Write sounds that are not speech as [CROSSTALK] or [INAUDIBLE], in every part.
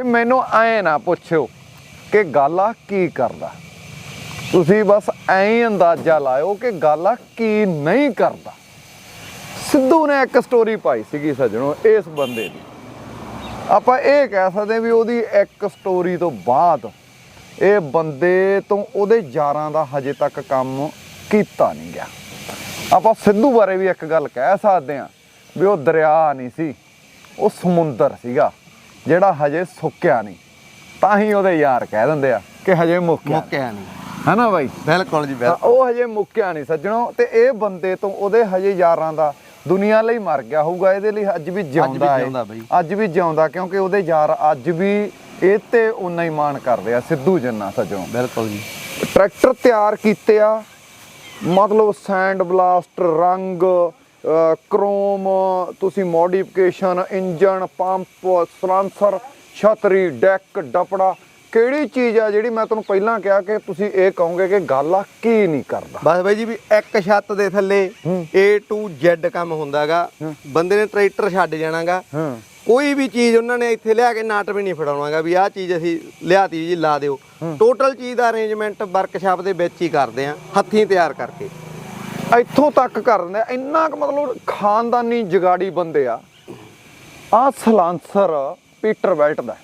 ਵੀ ਮੈਨੂੰ ਐ ਨਾ ਪੁੱਛਿਓ ਕਿ ਗਾਲਾ ਕੀ ਕਰਦਾ? ਤੁਸੀਂ ਬਸ ਐਂ ਹੀ ਅੰਦਾਜ਼ਾ ਲਾਇਓ ਕਿ ਗਾਲਾ ਕੀ ਨਹੀਂ ਕਰਦਾ। ਸਿੱਧੂ ਨੇ ਇੱਕ ਸਟੋਰੀ ਪਾਈ ਸੀਗੀ ਸੱਜਣੋ ਇਸ ਬੰਦੇ ਦੀ। ਆਪਾਂ ਇਹ ਕਹਿ ਸਕਦੇ ਹਾਂ ਵੀ ਉਹਦੀ ਇੱਕ ਸਟੋਰੀ ਤੋਂ ਬਾਅਦ ਇਹ ਬੰਦੇ ਤੋਂ ਉਹਦੇ ਯਾਰਾਂ ਦਾ ਹਜੇ ਤੱਕ ਕੰਮ ਕੀਤਾ ਨਹੀਂ ਗਿਆ। ਆਪਾਂ ਸਿੱਧੂ ਬਾਰੇ ਵੀ ਇੱਕ ਗੱਲ ਕਹਿ ਸਕਦੇ ਹਾਂ ਵੀ ਉਹ ਦਰਿਆ ਨਹੀਂ ਸੀ, ਉਹ ਸਮੁੰਦਰ ਸੀਗਾ। ਜਿਹੜਾ ਹਜੇ ਸੁੱਕਿਆ ਨਹੀਂ ਤਾਂ ਹੀ ਉਹਦੇ ਯਾਰ ਕਹਿ ਦਿੰਦੇ ਆ ਕਿ ਹਜੇ ਮੁੱਕਿਆ। ਮੁੱਕਿਆ ਨਹੀਂ। ਹੈਨਾ ਬਾਈ? ਬਿਲਕੁਲ ਜੀ ਬਿਲਕੁਲ ਉਹ ਹਜੇ ਮੁੱਕਿਆ ਨਹੀਂ ਸੱਜਣੋ ਤੇ ਇਹ ਬੰਦੇ ਤੋਂ ਉਹਦੇ ਹਜੇ ਯਾਰਾਂ ਦਾ ਦੁਨੀਆ ਲਈ ਮਰ ਗਿਆ ਹੋਊਗਾ ਇਹਦੇ ਲਈ ਅੱਜ ਵੀ ਜਿਉਂਦਾ ਹੈ। ਅੱਜ ਵੀ ਜਿਉਂਦਾ ਕਿਉਂਕਿ ਉਹਦੇ ਯਾਰ ਅੱਜ ਵੀ ਇਹ ਤੇ ਉਨਾ ਹੀ ਮਾਣ ਕਰਦੇ ਆ ਸਿੱਧੂ ਜੰਨਾ ਸੱਜਣੋ। ਬਿਲਕੁਲ ਜੀ। ਟਰੈਕਟਰ ਤਿਆਰ ਕੀਤੇ ਆ ਮਤਲਬ ਸੈਂਡ ਬਲਾਸਟ ਰੰਗ ਕ੍ਰੋਮ ਤੁਸੀਂ ਮੋਡੀਫਿਕੇਸ਼ਨ ਇੰਜਨ ਪੰਪ ਸਲਾਂਸਰ ਛਤਰੀ ਡੈਕ ਡਪੜਾ ਕਿਹੜੀ ਚੀਜ਼ ਆ ਜਿਹੜੀ ਮੈਂ ਤੁਹਾਨੂੰ ਪਹਿਲਾਂ ਕਿਹਾ ਕਿ ਤੁਸੀਂ ਇਹ ਕਹੋਗੇ ਕਿ ਗੱਲ ਆ ਕੀ ਨਹੀਂ ਕਰਦਾ? ਬਸ ਬਾਈ ਜੀ ਵੀ ਇੱਕ ਛੱਤ ਦੇ ਥੱਲੇ। A to Z ਕੰਮ ਹੁੰਦਾਗਾ। ਬੰਦੇ ਨੇ ਟਰੈਕਟਰ ਛੱਡ ਜਾਣਾਗਾ। ਕੋਈ ਵੀ ਚੀਜ਼ ਉਹਨਾਂ ਨੇ ਇੱਥੇ ਲਿਆ ਕੇ ਨਾਟ ਵੀ ਨਹੀਂ ਫੜਾਉਣਾਗਾ ਵੀ ਆਹ ਚੀਜ਼ ਅਸੀਂ ਲਿਆਤੀ ਜੀ ਲਾ ਦਿਓ। ਟੋਟਲ ਚੀਜ਼ ਦਾ ਅਰੇਂਜਮੈਂਟ ਵਰਕਸ਼ਾਪ ਦੇ ਵਿੱਚ ਹੀ ਕਰਦੇ ਆ ਹੱਥੀਂ ਤਿਆਰ ਕਰਕੇ। ਇੱਥੋਂ ਤੱਕ ਕਰ ਦਿੰਦੇ ਆ। ਇੰਨਾ ਕੁ ਮਤਲਬ ਖਾਨਦਾਨੀ ਜਗਾੜੀ ਬੰਦੇ ਆ। ਆ ਸਲਾਂਸਰ ਪੀਟਰ ਬੈਲਟ ਦਾ।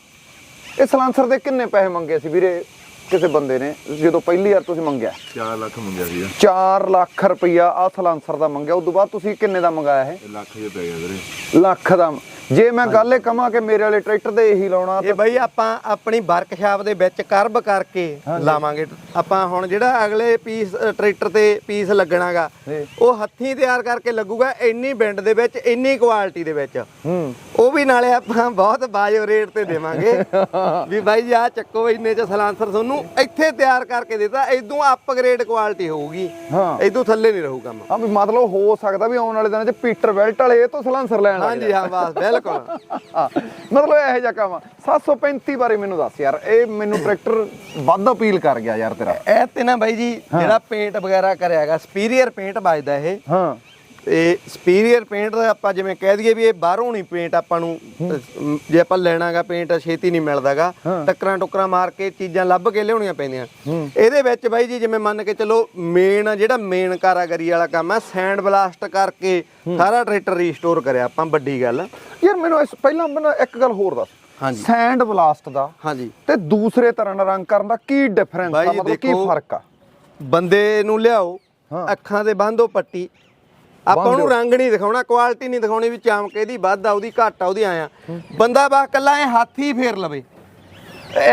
ਇਹ ਸਲਾਂਸਰ ਦੇ ਕਿੰਨੇ ਪੈਸੇ ਮੰਗੇ ਸੀ ਵੀਰੇ ਕਿਸੇ ਬੰਦੇ ਨੇ? ਜਦੋਂ ਪਹਿਲੀ ਵਾਰ ਤੁਸੀਂ ਮੰਗਿਆ? 4 ਲੱਖ ਮੰਗਿਆ ਸੀਗਾ। 4 ਲੱਖ ਰੁਪਈਆ ਆ ਸਲਾਂਸਰ ਦਾ ਮੰਗਿਆ। ਉਦੋਂ ਬਾਅਦ ਤੁਸੀਂ ਕਿੰਨੇ ਦਾ ਮੰਗਾਇਆ ਇਹ? ਲੱਖ ਜੇ ਪੈ ਗਿਆ ਵੀਰੇ। ਲੱਖ ਦਾ ਜੇ ਮੈਂ ਗੱਲ ਇਹ ਕਹਾਂ ਕਿ ਮੇਰੇ ਵਾਲੇ ਟਰੈਕਟਰ ਦੇ ਇਹੀ ਲਾਉਣਾ ਇਹ ਬਈ ਆਪਾਂ ਆਪਣੀ ਵਰਕਸ਼ਾਪ ਦੇ ਵਿੱਚ ਕਰਬ ਕਰਕੇ ਲਾਵਾਂਗੇ। ਆਪਾਂ ਹੁਣ ਜਿਹੜਾ ਅਗਲੇ ਪੀਸ ਟਰੈਕਟਰ ਤੇ ਪੀਸ ਲੱਗਣਾਗਾ। ਉਹ ਹੱਥੀਂ ਤਿਆਰ ਕਰਕੇ ਲੱਗੂਗਾ ਇੰਨੀ ਬਿੰਡ ਦੇ ਵਿੱਚ ਇੰਨੀ ਕੁਆਲਿਟੀ ਦੇ ਵਿੱਚ। ਹੂੰ। ਉਹ ਵੀ ਨਾਲੇ ਆਪਾਂ ਬਹੁਤ ਬਾਜੋ ਰੇਟ ਤੇ ਦੇਵਾਂਗੇ। [LAUGHS] ਵੀ ਬਾਈ ਜੀ ਆ ਚੱਕੋ ਇੰਨੇ ਚ ਸਲਾਂਸਰ ਤੁਹਾਨੂੰ ਇੱਥੇ ਤਿਆਰ ਕਰਕੇ ਦਿੱਤਾ ਇਦੋਂ ਅਪਗ੍ਰੇਡ ਕੁਆਲਿਟੀ ਹੋਊਗੀ। ਹਾਂ। ਇਦੋਂ ਥੱਲੇ ਨਹੀਂ ਰਹੂ ਕੰਮ। ਆ ਵੀ ਮਤਲਬ ਹੋ ਸਕਦਾ ਵੀ ਆਉਣ ਵਾਲੇ ਦਿਨਾਂ 'ਚ ਪੀਟਰ ਬੈਲਟ ਵਾਲੇ ਇਹ ਤੋਂ ਸਲਾਂਸਰ ਲੈਣ ਹਾਂਜੀ ਹਾਂ ਬਸ ਬਿਲਕੁਲ ਮਤਲਬ ਇਹੋ ਜਿਹਾ ਕੰਮ ਆ। 735 ਬਾਰੇ ਮੈਨੂੰ ਦੱਸ ਯਾਰ ਇਹ ਮੈਨੂੰ ਟਰੈਕਟਰ ਵੱਧ ਅਪੀਲ ਕਰ ਗਿਆ ਯਾਰ ਤੇਰਾ। ਇਹ ਤੇ ਨਾ ਬਾਈ ਜੀ ਜਿਹੜਾ ਪੇਂਟ ਵਗੈਰਾ ਕਰਿਆਗਾ ਸਪੀਰੀਅਰ ਪੇਂਟ ਵੱਜਦਾ ਇਹ। ਹਾਂ। ਤੇ ਸਪੀਰੀਅਰ ਪੇਂਟ ਦਾ ਆਪਾਂ ਜਿਵੇਂ ਕਹਿ ਦਈਏ ਵੀ ਇਹ ਬਾਹਰੋਂ ਨਹੀਂ ਪੇਂਟ ਆਪਾਂ ਨੂੰ ਜੇ ਆਪਾਂ ਲੈਣਾਗਾ ਪੇਂਟ ਛੇਤੀ ਨਹੀਂ ਮਿਲਦਾਗਾ। ਟੱਕਰਾਂ ਟੁਕਰਾਂ ਮਾਰ ਕੇ ਚੀਜ਼ਾਂ ਲੱਭ ਕੇ ਲਿਆਉਣੀਆਂ ਪੈਂਦੀਆਂ। ਇਹਦੇ ਵਿੱਚ ਬਾਈ ਜੀ ਜਿਵੇਂ ਮੰਨ ਕੇ ਚੱਲੋ ਮੇਨ ਜਿਹੜਾ ਮੇਨ ਕਾਰਾਗਰੀ ਵਾਲਾ ਕੰਮ ਹੈ ਸੈਂਡ ਬਲਾਸਟ ਕਰਕੇ ਸਾਰਾ ਟਰੈਕਟਰ ਰੀਸਟੋਰ ਕਰਿਆ ਆਪਾਂ ਵੱਡੀ ਗੱਲ। ਯਾਰ ਮੈਨੂੰ ਇਸ ਪਹਿਲਾਂ ਮੈਨੂੰ ਇੱਕ ਗੱਲ ਹੋਰ ਦੱਸ। ਹਾਂਜੀ। ਸੈਂਡ ਬਲਾਸਟ ਦਾ ਹਾਂਜੀ। ਤੇ ਦੂਸਰੇ ਤਰ੍ਹਾਂ ਦਾ ਰੰਗ ਕਰਨ ਦਾ ਕੀ ਡਿਫਰੈਂਸ ਆ? ਮਤਲਬ ਕੀ ਫ਼ਰਕ ਆ? ਬੰਦੇ ਨੂੰ ਲਿਆਓ। ਅੱਖਾਂ ਦੇ ਬੰਨ੍ਹੋ ਪੱਟੀ। ਆਪਾਂ ਉਹਨੂੰ ਰੰਗ ਨਹੀਂ ਦਿਖਾਉਣਾ ਕੁਆਲਿਟੀ ਨਹੀਂ ਦਿਖਾਉਣੀ ਵੀ ਚਮਕ ਇਹਦੀ ਵੱਧ ਆ ਉਹਦੀ ਘੱਟ ਆ ਉਹਦੀ ਆਇਆ ਬੰਦਾ ਬਸ ਕੱਲਾ ਇਹ ਹੱਥ ਹੀ ਫੇਰ ਲਵੇ।